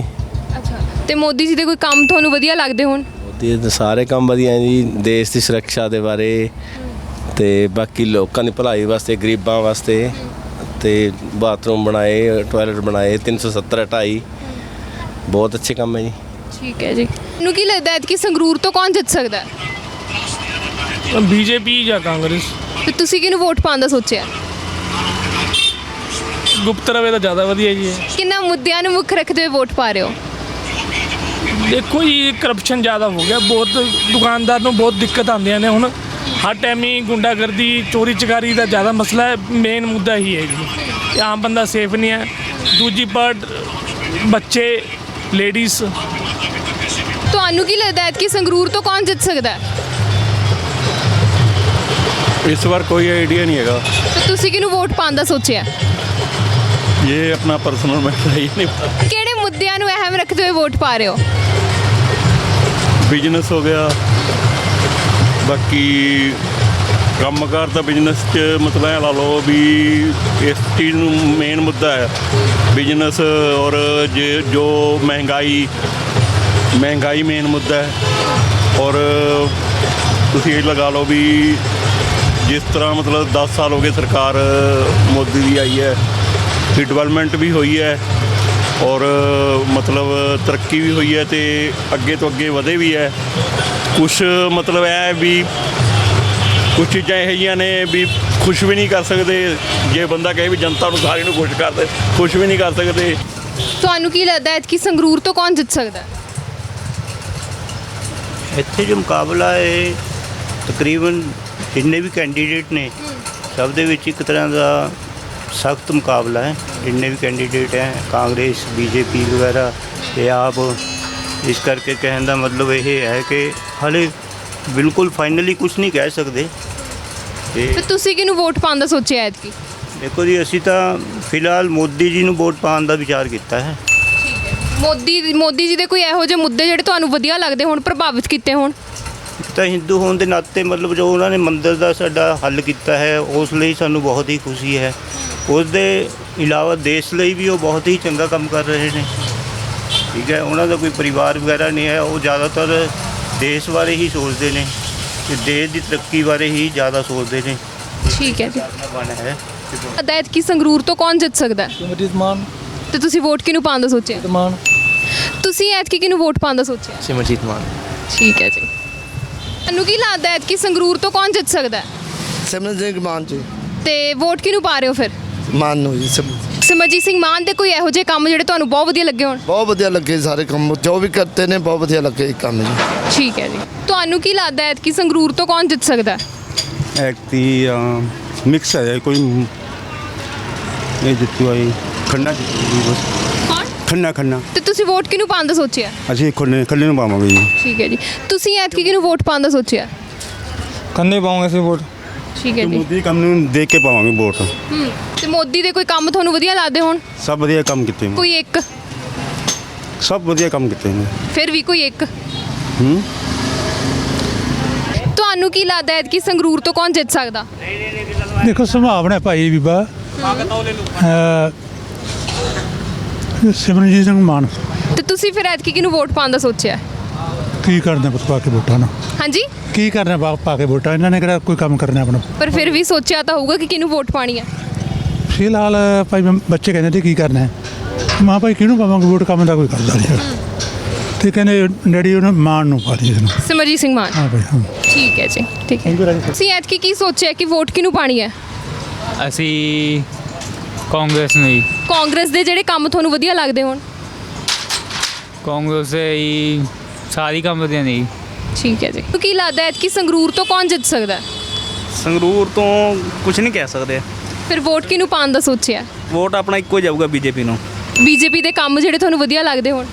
ਅੱਛਾ ਤੇ ਮੋਦੀ ਜੀ ਦੇ ਕੋਈ ਕੰਮ ਤੁਹਾਨੂੰ ਵਧੀਆ ਲੱਗਦੇ ਹੋਣ? ਮੋਦੀ ਦੇ ਸਾਰੇ ਕੰਮ ਵਧੀਆ ਹੈ ਜੀ ਦੇਸ਼ ਦੀ ਸੁਰੱਖਿਆ ਦੇ ਬਾਰੇ। ਤੇ ਬਾਕੀ ਲੋਕਾਂ ਦੀ ਭਲਾਈ ਵਾਸਤੇ ਗਰੀਬਾਂ ਵਾਸਤੇ। ਤੇ ਬਾਥਰੂਮ ਬਣਾਏ ਟਾਇਲਟ ਬਣਾਏ 370 ਹਟਾਈ ਬਹੁਤ ਅੱਛੇ ਕੰਮ ਹੈ ਜੀ। ਠੀਕ ਹੈ ਜੀ। ਤੁਹਾਨੂੰ ਕੀ ਲੱਗਦਾ ਹੈ ਕਿ ਸੰਗਰੂਰ ਤੋਂ ਕੌਣ ਜਿੱਤ ਸਕਦਾ? ਹੈ ਬੀਜੇਪੀ ਜਾਂ ਕਾਂਗਰਸ? ਤੇ ਤੁਸੀਂ ਕਿਹਨੂੰ ਵੋਟ ਪਾਉਣ ਦਾ ਸੋਚਿਆ? ਗੁਪਤ ਰਵੇ ਤਾਂ ਜ਼ਿਆਦਾ ਵਧੀਆ ਜੀ ਕਿੰਨਾ ਮੁੱਦਿਆਂ ਨੂੰ ਮੁੱਖ ਰੱਖਦੇ ਹੋਏ ਵੋਟ ਪਾ ਰਹੇ ਹੋ? ਦੇਖੋ ਜੀ ਕਰਪਸ਼ਨ ਜ਼ਿਆਦਾ ਹੋ ਗਿਆ। ਬਹੁਤ ਦੁਕਾਨਦਾਰ ਨੂੰ ਬਹੁਤ ਦਿੱਕਤ ਆਉਂਦੀਆਂ ਨੇ ਹੁਣ। ਹਰ ਟਾਈਮ ਹੀ ਗੁੰਡਾਗਰਦੀ ਚੋਰੀ ਚਕਾਰੀ ਦਾ ਜ਼ਿਆਦਾ ਮਸਲਾ ਹੈ। ਮੇਨ ਮੁੱਦਾ ਹੀ ਹੈ ਜੀ। ਕਿ ਆਮ ਬੰਦਾ ਸੇਫ ਨਹੀਂ ਹੈ। ਦੂਜੀ ਪਾਰਟ ਬੱਚੇ ਲੇਡੀਜ਼ ਤੁਹਾਨੂੰ ਕੀ ਲੱਗਦਾ ਹੈ ਕਿ ਸੰਗਰੂਰ ਤੋਂ ਕੌਣ ਜਿੱਤ ਸਕਦਾ ਹੈ? ਇਸ ਵਾਰ ਕੋਈ ਆਈਡੀਆ ਨਹੀਂ ਹੈਗਾ। ਤੇ ਤੁਸੀਂ ਕਿਹਨੂੰ ਵੋਟ ਪਾਉਣ ਦਾ ਸੋਚਿਆ? ਇਹ ਆਪਣਾ ਪਰਸਨਲ ਮੈਟਰ ਹੈ ਨਹੀਂ ਕਿਹੜੇ ਮੁੱਦਿਆਂ ਨੂੰ ਅਹਿਮ ਰੱਖਦੇ ਹੋਏ ਵੋਟ ਪਾ ਰਹੇ ਹੋ? ਬਿਜ਼ਨਸ ਹੋ ਗਿਆ। ਬਾਕੀ ਕੰਮਕਾਰ ਤਾਂ ਬਿਜ਼ਨਸ 'ਚ ਮਤਲਬ ਇਹ ਲਾ ਲਓ ਵੀ ਇਸ ਚੀਜ਼ ਨੂੰ ਮੇਨ ਮੁੱਦਾ ਹੈ। ਬਿਜ਼ਨਸ ਔਰ ਜੇ ਜੋ ਮਹਿੰਗਾਈ ਮਹਿੰਗਾਈ ਮੇਨ ਮੁੱਦਾ ਹੈ। ਔਰ ਤੁਸੀਂ ਇਹ ਲਗਾ ਲਓ ਵੀ ਜਿਸ ਤਰ੍ਹਾਂ ਮਤਲਬ 10 ਸਾਲ ਹੋ ਗਏ ਸਰਕਾਰ ਮੋਦੀ ਦੀ ਆਈ ਹੈ ਤੇ ਡਿਵੈਲਪਮੈਂਟ ਵੀ ਹੋਈ ਹੈ ਔਰ ਮਤਲਬ ਤਰੱਕੀ ਵੀ ਹੋਈ ਹੈ ਤੇ ਅੱਗੇ ਤੋਂ ਅੱਗੇ ਵਧੇ ਵੀ ਹੈ। ਕੁਝ ਮਤਲਬ ਇਹ ਹੈ ਵੀ ਕੁਝ ਚੀਜ਼ਾਂ ਇਹੋ ਜਿਹੀਆਂ ਨੇ ਵੀ ਖੁਸ਼ ਵੀ ਨਹੀਂ ਕਰ ਸਕਦੇ। ਜੇ ਬੰਦਾ ਕਹੇ ਵੀ ਜਨਤਾ ਨੂੰ ਸਾਰੀ ਨੂੰ ਖੁਸ਼ ਕਰਦੇ ਖੁਸ਼ ਵੀ ਨਹੀਂ ਕਰ ਸਕਦੇ। ਤੁਹਾਨੂੰ ਕੀ ਲੱਗਦਾ ਹੈ ਕਿ ਸੰਗਰੂਰ ਤੋਂ ਕੌਣ ਜਿੱਤ ਸਕਦਾ ਹੈ? ਇੱਥੇ ਜੋ ਮੁਕਾਬਲਾ ਹੈ ਤਕਰੀਬਨ ਜਿੰਨੇ ਵੀ ਕੈਂਡੀਡੇਟ ਨੇ ਸਭ ਦੇ ਵਿੱਚ ਇੱਕ ਤਰ੍ਹਾਂ ਦਾ ਸਖਤ ਮੁਕਾਬਲਾ ਹੈ। ਜਿੰਨੇ ਵੀ ਕੈਂਡੀਡੇਟ ਹੈ ਕਾਂਗਰਸ ਬੀਜੇਪੀ ਵਗੈਰਾ ਤੇ ਆਪ ਇਸ ਕਰਕੇ ਕਹਿਣ ਦਾ ਮਤਲਬ ਇਹ ਹੈ ਕਿ ਹਾਲੇ ਬਿਲਕੁਲ ਫਾਈਨਲੀ ਕੁਝ ਨਹੀਂ ਕਹਿ ਸਕਦੇ। ਤੇ ਤੁਸੀਂ ਕਿਹਨੂੰ ਵੋਟ ਪਾਉਣ ਦਾ ਸੋਚਿਆ ਐਤਕੀ? ਦੇਖੋ ਜੀ ਅਸੀਂ ਤਾਂ ਫਿਲਹਾਲ ਮੋਦੀ ਜੀ ਨੂੰ ਵੋਟ ਪਾਉਣ ਦਾ ਵਿਚਾਰ ਕੀਤਾ ਹੈ। ਮੋਦੀ ਮੋਦੀ ਜੀ ਦੇ ਕੋਈ ਇਹੋ ਜਿਹੇ ਮੁੱਦੇ ਜਿਹੜੇ ਤੁਹਾਨੂੰ ਵਧੀਆ ਲੱਗਦੇ ਹੋਣ ਪ੍ਰਭਾਵਿਤ ਕੀਤੇ ਹੋਣ? ਤਾਂ ਹਿੰਦੂ ਹੋਣ ਦੇ ਨਾਤੇ ਮਤਲਬ ਜੋ ਉਹਨਾਂ ਨੇ ਮੰਦਿਰ ਦਾ ਸਾਡਾ ਹੱਲ ਕੀਤਾ ਹੈ ਉਸ ਲਈ ਸਾਨੂੰ ਬਹੁਤ ਹੀ ਖੁਸ਼ੀ ਹੈ। ਉਸ ਦੇ ਇਲਾਵਾ ਦੇਸ਼ ਲਈ ਵੀ ਉਹ ਬਹੁਤ ਹੀ ਚੰਗਾ ਕੰਮ ਕਰ ਰਹੇ ਨੇ। ਠੀਕ ਹੈ ਉਹਨਾਂ ਦਾ ਕੋਈ ਪਰਿਵਾਰ ਵਗੈਰਾ ਨਹੀਂ ਹੈ ਉਹ ਜ਼ਿਆਦਾਤਰ ਦੇਸ਼ ਬਾਰੇ ਹੀ ਸੋਚਦੇ ਨੇ ਤੇ ਦੇਸ਼ ਦੀ ਤਰੱਕੀ ਬਾਰੇ ਹੀ ਜ਼ਿਆਦਾ ਸੋਚਦੇ ਨੇ। ਠੀਕ ਹੈ ਜੀ। ਬਣ ਹੈ ਹੈ ਕਿ ਸੰਗਰੂਰ ਤੋਂ ਕੌਣ ਜਿੱਤ ਸਕਦਾ ਹੈ? ਸਿਮਰਜੀਤ ਮਾਨ। ਤੇ ਤੁਸੀਂ ਵੋਟ ਕਿਹਨੂੰ ਪਾਉਣ ਦਾ ਸੋਚਿਆ? ਮਾਨ। ਤੁਸੀਂ ਐਤਕੀ ਕਿਹਨੂੰ ਵੋਟ ਪਾਉਣ ਦਾ ਸੋਚਿਆ? ਸਿਮਰਜੀਤ ਮਾਨ। ਠੀਕ ਹੈ ਜੀ। ਤੁਹਾਨੂੰ ਕੀ ਲੱਗਦਾ ਹੈ ਕਿ ਸੰਗਰੂਰ ਤੋਂ ਕੌਣ ਜਿੱਤ ਸਕਦਾ ਹੈ? ਸਿਮਰਨਜੀਤ ਸਿੰਘ ਮਾਨ ਜੀ। ਤੇ ਵੋਟ ਕਿਹਨੂੰ ਪਾ ਰਹੇ ਹੋ ਫਿਰ? ਮਾਨ ਨੂੰ ਜੀ ਸਿਮਰਜੀਤ ਸਿੰਘ ਮਾਨ ਦੇ ਕੋਈ ਇਹੋ ਜਿਹੇ ਕੰਮ ਜਿਹੜੇ ਤੁਹਾਨੂੰ ਬਹੁਤ ਵਧੀਆ ਲੱਗੇ ਹੋਣ? ਬਹੁਤ ਵਧੀਆ ਲੱਗੇ ਸਾਰੇ ਕੰਮ ਜੋ ਵੀ ਕਰਤੇ ਨੇ ਬਹੁਤ ਵਧੀਆ ਲੱਗੇ ਕੰਮ ਜੀ। ਠੀਕ ਹੈ ਜੀ। ਤੁਹਾਨੂੰ ਕੀ ਲੱਗਦਾ ਹੈ ਕਿ ਸੰਗਰੂਰ ਤੋਂ ਕੌਣ ਜਿੱਤ ਸਕਦਾ ਹੈ? ਐਕਟੀ ਮਿਕਸ ਹੈ ਕੋਈ ਇਹ ਜਿੱਤੂ ਆਈ ਖੰਨਾ ਜਿੱਤੂ ਬਸ। ਖੰਨਾ ਖੰਨਾ। ਤੇ ਤੁਸੀਂ ਵੋਟ ਕਿਹਨੂੰ ਪਾਉਣ ਦਾ ਸੋਚਿਆ? ਅਸੀਂ ਖੰਨੇ ਖੰਨੇ ਨੂੰ ਪਾਵਾਂਗੇ ਜੀ। ਠੀਕ ਹੈ ਜੀ। ਤੁਸੀਂ ਐਤਕੀ ਕਿਹਨੂੰ ਵੋਟ ਪਾਉਣ ਦਾ ਸੋਚਿਆ? ਕੰਨੇ ਪਾਉਂਗੇ ਅਸੀਂ ਵੋਟ। ਠੀਕ ਹੈ ਜੀ। ਮੋਦੀ ਕੰਮ ਨੂੰ ਦੇਖ ਕੇ ਪਾਵਾਂਗੇ ਵੋਟ। ਹੂੰ। ਤੇ ਮੋਦੀ ਦੇ ਕੋਈ ਕੰਮ ਤੁਹਾਨੂੰ ਵਧੀਆ ਲੱਗਦੇ ਹੋਣ? ਸਭ ਵਧੀਆ ਕੰਮ ਕੀਤੇ ਨੇ। ਕੋਈ ਇੱਕ? ਸਭ ਵਧੀਆ ਕੰਮ ਕੀਤੇ ਨੇ। ਫਿਰ ਵੀ ਕੋਈ ਇੱਕ? ਹੂੰ? ਤੁਹਾਨੂੰ ਕੀ ਲੱਗਦਾ ਹੈ ਕਿ ਸੰਗਰੂਰ ਤੋਂ ਕੌਣ ਜਿੱਤ ਸਕਦਾ? ਦੇਖੋ ਸੰਭਾਵਨਾ ਭਾਈ ਬੀਬਾ। ਸਿਮਰਨਜੀਤ ਸਿੰਘ ਮਾਨ। ਤੇ ਤੁਸੀਂ ਫਿਰ ਐਤਕੀ ਕਿਹਨੂੰ ਵੋਟ ਪਾਉਣ ਦਾ ਸੋਚਿਆ? ਕੀ ਕਰਦੇ ਪੁੱਤ ਪਾ ਕੇ ਵੋਟਾਂ ਨਾਲ ਹਾਂਜੀ। ਕੀ ਕਰਨਾ ਪਾ ਪਾ ਕੇ ਵੋਟਾਂ? ਇਹਨਾਂ ਨੇ ਕਿਹੜਾ ਕੋਈ ਕੰਮ ਕਰਨਾ ਆਪਣਾ? ਪਰ ਫਿਰ ਵੀ ਸੋਚਿਆ ਤਾਂ ਹੋਊਗਾ ਕਿ ਕਿਹਨੂੰ ਵੋਟ ਪਾਣੀ ਹੈ ਫਿਲਹਾਲ ਭਾਈ ਮੈਂ- ਬੱਚੇ ਕਹਿੰਦੇ ਤੇ ਕੀ ਕਰਨਾ ਹੈ? ਮਾਂ ਭਾਈ ਕਿਹਨੂੰ ਪਾਵਾਂਗੇ ਵੋਟ? ਕੰਮ ਦਾ ਕੋਈ ਕਰਦਾ ਨਹੀਂ। ਤੇ ਕਹਿੰਦੇ ਡੈਡੀ ਉਹਨੂੰ ਮਾਨ ਨੂੰ ਪਾ ਦੇ ਇਹਨੂੰ। ਸਿਮਰਜੀਤ ਸਿੰਘ ਮਾਨ। ਹਾਂ ਬਈ ਹਾਂ। ਠੀਕ ਹੈ ਜੀ ਠੀਕ ਹੈ। ਤੁਸੀਂ ਐਤਕੀ ਕੀ ਸੋਚਿਆ ਕਿ ਵੋਟ ਕਿਹਨੂੰ ਪਾਣੀ ਹੈ? ਅਸੀਂ ਕਾਂਗਰਸ ਨੂੰ ਹੀ ਕਾਂਗਰਸ ਦੇ ਜਿਹੜੇ ਕੰਮ ਤੁਹਾਨੂੰ ਵਧੀਆ ਲੱਗਦੇ ਹੋਣ? ਕਾਂਗਰਸ ਦੇ ਹੀ ਸਾਰੀ ਕੰਮ ਵਧੀਆ ਨਹੀਂ ਠੀਕ ਹੈ ਜੀ। ਤੁਹਾਨੂੰ ਕੀ ਲੱਗਦਾ ਹੈ ਕਿ ਸੰਗਰੂਰ ਤੋਂ ਕੌਣ ਜਿੱਤ ਸਕਦਾ ਹੈ? ਸੰਗਰੂਰ ਤੋਂ ਕੁਝ ਨਹੀਂ ਕਹਿ ਸਕਦੇ। ਫਿਰ ਵੋਟ ਕਿਹਨੂੰ ਪਾਉਣ ਦਾ ਸੋਚਿਆ? ਵੋਟ ਆਪਣਾ ਇੱਕੋ ਜਾਊਗਾ ਬੀਜੇਪੀ ਨੂੰ। ਬੀਜੇਪੀ ਦੇ ਕੰਮ ਜਿਹੜੇ ਤੁਹਾਨੂੰ ਵਧੀਆ ਲੱਗਦੇ ਹੋਣ?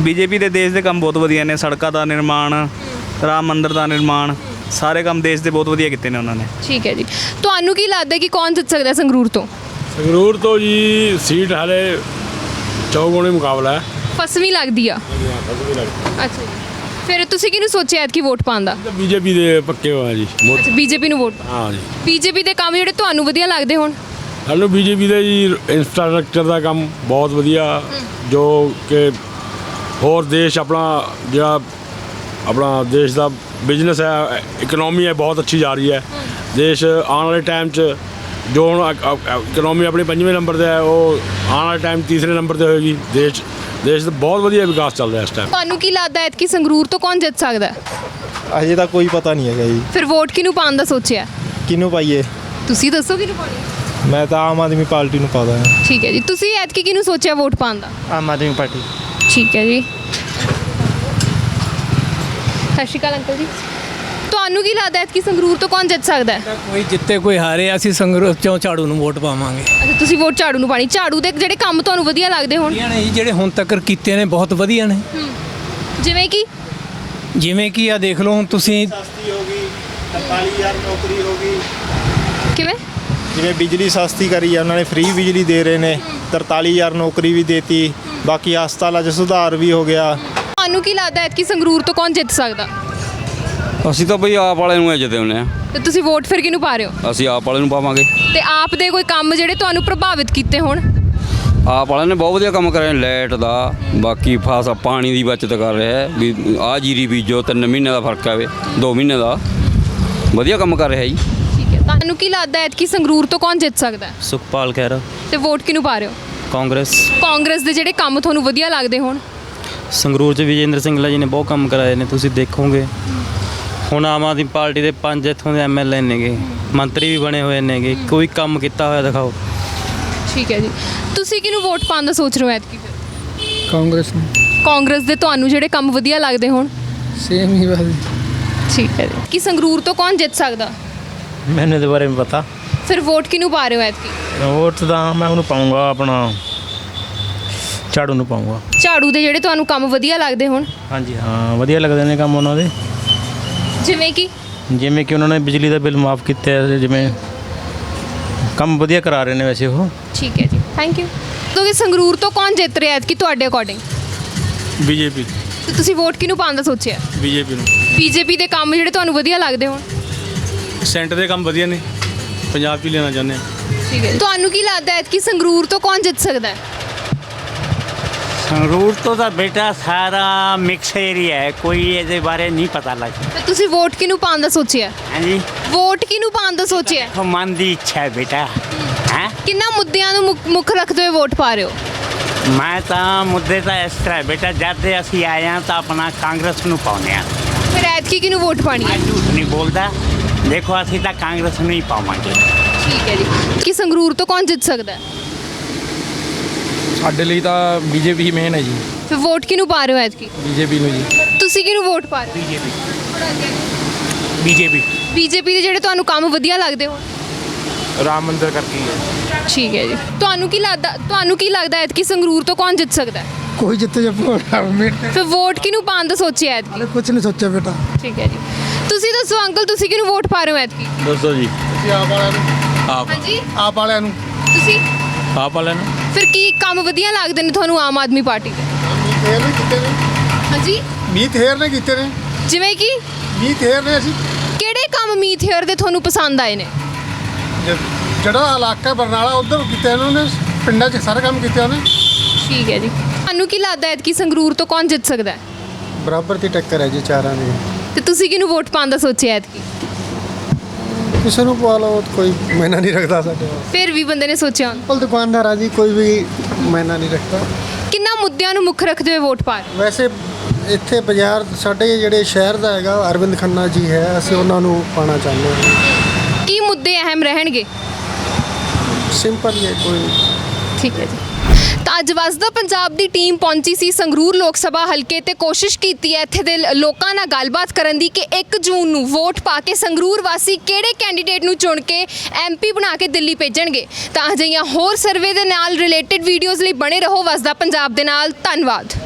ਬੀਜੇਪੀ ਦੇ ਦੇਸ਼ ਦੇ ਕੰਮ ਬਹੁਤ ਵਧੀਆ ਨੇ। ਸੜਕਾਂ ਦਾ ਨਿਰਮਾਣ ਰਾਮ ਮੰਦਿਰ ਦਾ ਨਿਰਮਾਣ ਸਾਰੇ ਕੰਮ ਦੇਸ਼ ਦੇ ਬਹੁਤ ਵਧੀਆ ਕੀਤੇ ਨੇ ਉਹਨਾਂ ਨੇ। ਠੀਕ ਹੈ ਜੀ। ਤੁਹਾਨੂੰ ਕੀ ਲੱਗਦਾ ਹੈ ਕਿ ਕੌਣ ਜਿੱਤ ਸਕਦਾ ਹੈ ਸੰਗਰੂਰ ਤੋਂ? ਸੰਗਰੂਰ ਤੋਂ ਜੀ ਸੀਟ ਹਾਲੇ ਚੌਗੁਣੀ ਮੁਕਾਬਲਾ ਹੈ। ਫਸਵੀਂ ਲੱਗਦੀ ਆ। ਅੱਛਾ ਜੀ। ਫਿਰ ਤੁਸੀਂ ਕਿਹਨੂੰ ਸੋਚਿਆ ਕਿ ਵੋਟ ਪਾਉਣ ਦਾ? ਬੀਜੇਪੀ ਦੇ ਪੱਕੇ ਹੋਇਆ ਜੀ ਅੱਛਾ ਬੀਜੇਪੀ ਨੂੰ ਵੋਟ। ਹਾਂ ਜੀ। ਬੀਜੇਪੀ ਦੇ ਕੰਮ ਜਿਹੜੇ ਤੁਹਾਨੂੰ ਵਧੀਆ ਲੱਗਦੇ ਹੋਣ? ਸਾਨੂੰ ਬੀਜੇਪੀ ਦਾ ਜੀ ਇਨਫਰਾਸਟ੍ਰਕਚਰ ਦਾ ਕੰਮ ਬਹੁਤ ਵਧੀਆ ਜੋ ਕਿ ਹੋਰ ਦੇਸ਼ ਆਪਣਾ ਜਿਹੜਾ ਆਪਣਾ ਦੇਸ਼ ਦਾ ਬਿਜ਼ਨਸ ਹੈ ਇਕਨੋਮੀ ਹੈ ਬਹੁਤ ਅੱਛੀ ਜਾ ਰਹੀ ਹੈ। ਦੇਸ਼ ਆਉਣ ਵਾਲੇ ਟਾਈਮ 'ਚ ਜੋ ਹੁਣ ਇਕਨੋਮੀ ਆਪਣੀ ਪੰਜਵੇਂ ਨੰਬਰ ਤੇ ਹੈ ਉਹ ਆਉਣ ਵਾਲੇ ਟਾਈਮ ਤੀਸਰੇ ਨੰਬਰ ਤੇ ਹੋਏਗੀ। ਦੇਸ਼ ਦੇਸ਼ ਦਾ ਬਹੁਤ ਵਧੀਆ ਵਿਕਾਸ ਚੱਲ ਰਿਹਾ ਇਸ ਟਾਈਮ ਤੁਹਾਨੂੰ ਕੀ ਲੱਗਦਾ ਹੈ ਕਿ ਸੰਗਰੂਰ ਤੋਂ ਕੌਣ ਜਿੱਤ ਸਕਦਾ ਹੈ? ਅਜੇ ਤਾਂ ਕੋਈ ਪਤਾ ਨਹੀਂ ਹੈਗਾ ਜੀ। ਫਿਰ ਵੋਟ ਕਿਹਨੂੰ ਪਾਉਣ ਦਾ ਸੋਚਿਆ? ਕਿਹਨੂੰ ਪਾਈਏ? ਤੁਸੀਂ ਦੱਸੋ ਕਿਹਨੂੰ ਪਾਣੀ ਮੈਂ ਤਾਂ ਆਮ ਆਦਮੀ ਪਾਰਟੀ ਨੂੰ ਪਾਦਾ ਹਾਂ ਠੀਕ ਹੈ ਜੀ। ਤੁਸੀਂ ਐਤਕੀ ਕਿਹਨੂੰ ਸੋਚਿਆ ਵੋਟ ਪਾਉਣ ਦਾ? ਆਮ ਆਦਮੀ ਪਾਰਟੀ। ਠੀਕ ਹੈ ਜੀ। ਸਤਿ ਸ਼੍ਰੀ ਅਕਾਲ ਅੰਕਲ ਜੀ। ਤੁਹਾਨੂੰ ਕੀ ਲੱਗਦਾ ਹੈ ਕਿ ਸੰਗਰੂਰ ਤੋਂ ਕੌਣ ਜਿੱਤ ਸਕਦਾ ਹੈ? ਕੋਈ ਜਿੱਤੇ ਕੋਈ ਹਾਰੇ ਅਸੀਂ ਸੰਗਰੂਰ ਚੋਂ ਝਾੜੂ ਨੂੰ ਵੋਟ ਪਾਵਾਂਗੇ। ਅੱਛਾ ਤੁਸੀਂ ਵੋਟ ਝਾੜੂ ਨੂੰ ਪਾਣੀ। ਝਾੜੂ ਦੇ ਜਿਹੜੇ ਕੰਮ ਤੁਹਾਨੂੰ ਵਧੀਆ ਲੱਗਦੇ ਹੋਣ। ਵਧੀਆ ਨੇ ਜੀ, ਜਿਹੜੇ ਹੁਣ ਤੱਕ ਕੀਤੇ ਨੇ ਬਹੁਤ ਵਧੀਆ ਨੇ। ਜਿਵੇਂ ਕਿ? ਜਿਵੇਂ ਕਿ ਆ ਦੇਖ ਲਓ ਹੁਣ ਤੁਸੀਂ ਸਸਤੀ ਹੋ ਗਈ 45000 ਨੌਕਰੀ ਹੋ ਗਈ। ਕਿਵੇਂ? ਜਿਵੇਂ ਬਿਜਲੀ ਸਸਤੀ ਕਰੀ ਆ ਉਹਨਾਂ ਨੇ ਫ੍ਰੀ ਬਿਜਲੀ ਦੇ ਰਹੇ ਨੇ 43000 ਨੌਕਰੀ ਵੀ ਦੇਤੀ ਬਾਕੀ ਹਸਪਤਾਲਾਂ 'ਚ ਸੁਧਾਰ ਵੀ ਹੋ ਗਿਆ। ਤੁਹਾਨੂੰ ਕੀ ਲੱਗਦਾ ਹੈ ਕਿ ਸੰਗਰੂਰ ਤੋਂ ਕੌਣ ਜਿੱਤ ਸਕਦਾ? ਅਸੀਂ ਤਾਂ ਬਈ ਆਪ ਵਾਲੇ ਨੂੰ ਜਿੱਤੇ ਹੁੰਦੇ ਆ। ਤੇ ਤੁਸੀਂ ਵੋਟ ਫਿਰ ਕਿਹਨੂੰ ਪਾ ਰਹੇ ਹੋ? ਅਸੀਂ ਆਪ ਵਾਲੇ ਨੂੰ ਪਾਵਾਂਗੇ। ਤੇ ਆਪ ਦੇ ਕੋਈ ਕੰਮ ਜਿਹੜੇ ਤੁਹਾਨੂੰ ਪ੍ਰਭਾਵਿਤ ਕੀਤੇ ਹੋਣ? ਆਪ ਵਾਲਿਆਂ ਨੇ ਬਹੁਤ ਵਧੀਆ ਕੰਮ ਕਰਿਆ ਲਾਈਟ ਦਾ ਬਾਕੀ ਫਾਸਾ ਪਾਣੀ ਦੀ ਬਚਤ ਕਰ ਰਿਹਾ ਹੈ ਵੀ ਆ ਜੀਰੀ ਬੀਜੋ ਤਿੰਨ ਮਹੀਨੇ ਦਾ ਫ਼ਰਕ ਆਵੇ 2 ਮਹੀਨੇ ਦਾ। ਵਧੀਆ ਕੰਮ ਕਰ ਰਿਹਾ ਜੀ। ਠੀਕ ਹੈ ਤੁਹਾਨੂੰ ਕੀ ਲੱਗਦਾ ਹੈ ਕਿ ਸੰਗਰੂਰ ਤੋਂ ਕੌਣ ਜਿੱਤ ਸਕਦਾ ਹੈ? ਸੁਖਪਾਲ ਖਹਿਰਾ। ਤੇ ਵੋਟ ਕਿਹਨੂੰ ਪਾ ਰਹੇ ਹੋ? ਕਾਂਗਰਸ। ਕਾਂਗਰਸ ਦੇ ਜਿਹੜੇ ਕੰਮ ਤੁਹਾਨੂੰ ਵਧੀਆ ਲੱਗਦੇ ਹੋਣ? ਸੰਗਰੂਰ 'ਚ ਵਿਜੇਂਦਰ ਸਿੰਘਲਾ ਜੀ ਨੇ ਬਹੁਤ ਕੰਮ ਕਰਾਏ ਨੇ ਤੁਸੀਂ ਦੇਖੋਗੇ। ਹੁਣ ਆਮ ਆਦਮੀ ਪਾਰਟੀ ਦੇ ਪੰਜ ਇੱਥੋਂ ਦੇ ਐਮਐਲਏ ਨੇਗੇ ਮੰਤਰੀ ਵੀ ਬਣੇ ਹੋਏ ਨੇਗੇ ਕੋਈ ਕੰਮ ਕੀਤਾ ਹੋਇਆ ਦਿਖਾਓ। ਠੀਕ ਹੈ ਜੀ। ਤੁਸੀਂ ਕਿਹਨੂੰ ਵੋਟ ਪਾਉਣ ਦਾ ਸੋਚ ਰਹੇ ਹੋ ਐਤਕੀ ਫਿਰ? ਕਾਂਗਰਸ ਨੂੰ। ਕਾਂਗਰਸ ਦੇ ਤੁਹਾਨੂੰ ਜਿਹੜੇ ਕੰਮ ਵਧੀਆ ਲੱਗਦੇ ਹੋਣ। ਸੇਮ ਹੀ ਬਸ ਠੀਕ ਹੈ ਜੀ। ਕਿ ਸੰਗਰੂਰ ਤੋਂ ਕੌਣ ਜਿੱਤ ਸਕਦਾ? ਮੈਨੂੰ ਇਹਦੇ ਬਾਰੇ ਨਹੀਂ ਪਤਾ। ਫਿਰ ਵੋਟ ਕਿਹਨੂੰ ਪਾ ਰਹੇ ਹੋ ਐਤਕੀ? ਵੋਟ ਦਾ ਮੈਂ ਉਹਨੂੰ ਪਾਉਂਗਾ ਆਪਣਾ ਝਾੜੂ ਨੂੰ ਪਾਉਂਗਾ ਝਾੜੂ ਦੇ ਜਿਹੜੇ ਤੁਹਾਨੂੰ ਕੰਮ ਵਧੀਆ ਲੱਗਦੇ ਹੋਣ। ਹਾਂਜੀ ਹਾਂ ਵਧੀਆ ਲੱਗਦੇ ਨੇ ਕੰਮ ਉਹਨਾਂ ਦੇ। ਜਿਵੇਂ ਕਿ? ਜਿਵੇਂ ਕਿ ਉਹਨਾਂ ਨੇ ਬਿਜਲੀ ਦਾ ਬਿੱਲ ਮਾਫ ਕੀਤਾ ਹੈ ਜਿਵੇਂ ਕੰਮ ਵਧੀਆ ਕਰਾ ਰਹੇ ਨੇ ਵੈਸੇ ਉਹ। ਠੀਕ ਹੈ ਜੀ। ਥੈਂਕ ਯੂ ਕਿ ਸੰਗਰੂਰ ਤੋਂ ਕੌਣ ਜਿੱਤ ਰਿਹਾ ਐਤਕੀ ਤੁਹਾਡੇ ਅਕੋਰਡਿੰਗ ਬੀਜੇਪੀ। ਤੇ ਤੁਸੀਂ ਵੋਟ ਕਿਹਨੂੰ ਪਾਉਣ ਦਾ ਸੋਚਿਆ? ਬੀਜੇਪੀ ਨੂੰ। ਬੀਜੇਪੀ ਦੇ ਕੰਮ ਜਿਹੜੇ ਤੁਹਾਨੂੰ ਵਧੀਆ ਲੱਗਦੇ ਹੋਣ। ਸੈਂਟਰ ਦੇ ਕੰਮ ਵਧੀਆ ਨੇ। ਪੰਜਾਬ 'ਚ ਹੀ ਲੈਣਾ ਚਾਹੁੰਦੇ ਹਾਂ ਠੀਕ ਹੈ। ਤੁਹਾਨੂੰ ਕੀ ਲੱਗਦਾ ਹੈ ਕਿ ਸੰਗਰੂਰ ਤੋਂ ਕੌਣ ਜਿੱਤ ਸਕਦਾ ਹੈ? ਸੰਗਰੂਰ ਤੋਂ ਤਾਂ ਬੇਟਾ ਸਾਰਾ ਮਿਕਸ ਏਰੀਆ ਹੈ ਕੋਈ ਇਹਦੇ ਬਾਰੇ ਨਹੀਂ ਪਤਾ ਲੱਗਦਾ ਤੇ ਤੁਸੀਂ ਵੋਟ ਕਿਹਨੂੰ ਪਾਉਣ ਦਾ ਸੋਚਿਆ? ਹਾਂਜੀ। ਵੋਟ ਕਿਹਨੂੰ ਪਾਉਣ ਦਾ ਸੋਚਿਆ? ਉਹ ਮਨ ਦੀ ਇੱਛਾ ਹੈ ਬੇਟਾ ਹੈ। ਕਿੰਨਾ ਮੁੱਦਿਆਂ ਨੂੰ ਮੁੱਖ- ਮੁੱਖ ਰੱਖਦੇ ਹੋਏ ਵੋਟ ਪਾ ਰਹੇ ਹੋ? ਮੈਂ ਤਾਂ ਮੁੱਦੇ ਤਾਂ ਇਸ ਤਰ੍ਹਾਂ ਹੈ ਬੇਟਾ ਜਦ ਦੇ ਅਸੀਂ ਆਏ ਹਾਂ ਤਾਂ ਆਪਣਾ ਕਾਂਗਰਸ ਨੂੰ ਪਾਉਂਦੇ ਹਾਂ। ਫਿਰ ਐਤਕੀ ਕਿਹਨੂੰ ਵੋਟ ਪਾਣੀ ਹੈ? ਝੂਠ ਨਹੀਂ ਬੋਲਦਾ। ਦੇਖੋ ਅਸੀਂ ਤਾਂ ਕਾਂਗਰਸ ਨੂੰ ਹੀ ਪਾਵਾਂਗੇ। ਠੀਕ ਹੈ ਜੀ। ਕਿ ਸੰਗਰੂਰ ਤੋਂ ਕੌਣ ਜਿੱਤ ਸਕਦਾ ਹੈ? ਸਾਡੇ ਲਈ ਤਾਂ ਬੀਜੇਪੀ ਹੀ ਮੇਨ ਹੈ ਜੀ। ਫਿਰ ਵੋਟ ਕਿਹਨੂੰ ਪਾ ਰਹੇ ਹੋ ਐਤਕੀ? ਬੀਜੇਪੀ ਨੂੰ ਜੀ। ਤੁਸੀਂ ਕਿਹਨੂੰ ਵੋਟ ਪਾ ਰਹੇ ਹੋ? ਬੀਜੇਪੀ। ਬੀਜੇਪੀ। ਦੇ ਜਿਹੜੇ ਤੁਹਾਨੂੰ ਕੰਮ ਵਧੀਆ ਲੱਗਦੇ ਹੋਣ ਰਾਮ ਮੰਦਿਰ ਕਰਕੇ ਹੀ ਹੈ। ਠੀਕ ਹੈ ਜੀ। ਤੁਹਾਨੂੰ ਕੀ ਲੱਗਦਾ ਤੁਹਾਨੂੰ ਕੀ ਲੱਗਦਾ ਹੈ ਕਿ ਸੰਗਰੂਰ ਤੋਂ ਕੌਣ ਜਿੱਤ ਸਕਦਾ? ਹੈ ਕੋਈ ਜਿੱਤੇ ਜੇ ਫਿਰ ਵੋਟ ਕਿਹਨੂੰ ਪਾਉਣ ਦਾ ਸੋਚਿਆ ਐਤਕੀ? ਕੁਝ ਨਹੀਂ ਸੋਚਿਆ ਬੇਟਾ। ਠੀਕ ਹੈ ਜੀ। ਤੁਸੀਂ ਦੱਸੋ ਅੰਕਲ ਤੁਸੀਂ ਕਿਹਨੂੰ ਵੋਟ ਪਾ ਰਹੇ ਹੋ ਐਤਕੀ? ਦੱਸੋ ਜੀ। ਆਪ ਵਾਲਿਆਂ ਨੂੰ। ਆਪ। ਹਾਂਜੀ। ਆਪ ਵਾਲਿਆਂ ਨੂੰ। ਤੁਸੀਂ? ਆਪ ਵਾਲਿਆਂ ਨੂੰ? ਫਿਰ ਕੀ ਕੰਮ ਵਧੀਆ ਲੱਗਦੇ ਨੇ ਤੁਹਾਨੂੰ ਆਮ ਆਦਮੀ ਪਾਰਟੀ ਦੇ? ਫੇਰ ਨੇ ਕੀਤੇ ਨੇ। ਹਾਂਜੀ? ਮੀਤ ਹੇਰ ਨੇ ਕੀਤੇ ਨੇ। ਜਿਵੇਂ ਕਿ? ਮੀਤ ਹੇਰ ਨੇ ਅਸੀਂ। ਕਿਹੜੇ ਕੰਮ ਮੀਤ ਹੇਅਰ ਦੇ ਤੁਹਾਨੂੰ ਪਸੰਦ ਆਏ ਨੇ? ਜ- ਜਿਹੜਾ ਇਲਾਕਾ ਬਰਨਾਲਾ ਉਧਰ ਕੀਤੇ ਉਹਨਾਂ ਨੇ ਪਿੰਡਾਂ 'ਚ ਸਾਰੇ ਕੰਮ ਕੀਤੇ ਉਹਨੇ। ਠੀਕ ਹੈ ਜੀ। ਤੁਹਾਨੂੰ ਕੀ ਲੱਗਦਾ ਹੈ ਕਿ ਸੰਗਰੂਰ ਤੋਂ ਕੌਣ ਜਿੱਤ ਸਕਦਾ ਹੈ? ਬਰਾਬਰ ਦੀ ਟੱਕਰ ਹੈ ਜੀ ਚਾਰਾਂ ਦੀ। ਤੇ ਤੁਸੀਂ ਕਿਹਨੂੰ ਵੋਟ ਪਾਉਣ ਦਾ ਸੋਚਿਆ ਐਤਕੀ? ਕਿਸੇ ਨੂੰ ਪਵਾ ਲਓ ਕੋਈ ਮੈਨਾ ਨਹੀਂ ਰੱਖਦਾ ਸਾਡੇ ਫਿਰ ਵੀ ਬੰਦੇ ਨੇ ਸੋਚਿਆ ਹੋਣਾ। ਕੋਲ ਦੁਕਾਨਦਾਰ ਆ ਜੀ ਕੋਈ ਵੀ ਮੈਨਾ ਨਹੀਂ ਰੱਖਦਾ। ਕਿੰਨਾ ਮੁੱਦਿਆਂ ਨੂੰ ਮੁੱਖ ਰੱਖਦੇ ਹੋਏ ਵੋਟ ਪਾ ਰਹੇ? ਹੋ? ਵੈਸੇ ਇੱਥੇ ਬਾਜ਼ਾਰ ਸਾਡੇ ਜਿਹੜੇ ਸ਼ਹਿਰ ਦਾ ਹੈਗਾ ਅਰਵਿੰਦ ਖੰਨਾ ਜੀ ਹੈ ਅਸੀਂ ਉਹਨਾਂ ਨੂੰ ਪਾਣਾ ਚਾਹੁੰਦੇ ਹਾਂ। ਕੀ ਮੁੱਦੇ ਅਹਿਮ ਰਹਿਣਗੇ? ਸਿੰਪਲ ਹੀ ਹੈ ਕੋਈ ਠੀਕ ਹੈ ਜੀ। ਤਾਂ ਅੱਜ ਵਸਦਾ ਪੰਜਾਬ ਦੀ ਟੀਮ ਪਹੁੰਚੀ ਸੀ ਸੰਗਰੂਰ ਲੋਕ ਸਭਾ ਹਲਕੇ ਤੇ ਕੋਸ਼ਿਸ਼ ਕੀਤੀ ਹੈ ਇੱਥੇ ਦੇ ਲੋਕਾਂ ਨਾਲ ਗੱਲਬਾਤ ਕਰਨ ਦੀ ਕਿ 1 ਜੂਨ ਨੂੰ ਵੋਟ ਪਾ ਕੇ ਸੰਗਰੂਰ ਵਾਸੀ ਕਿਹੜੇ ਕੈਂਡੀਡੇਟ ਨੂੰ ਚੁਣ ਕੇ ਐਮਪੀ ਬਣਾ ਕੇ ਦਿੱਲੀ ਭੇਜਣਗੇ। ਤਾਂ ਅਜਿਹੀਆਂ ਹੋਰ ਸਰਵੇ ਦੇ ਨਾਲ ਰਿਲੇਟਡ ਵੀਡੀਓਜ਼ ਲਈ ਬਣੇ ਰਹੋ, ਵਸਦਾ ਪੰਜਾਬ ਦੇ ਨਾਲ। ਧੰਨਵਾਦ।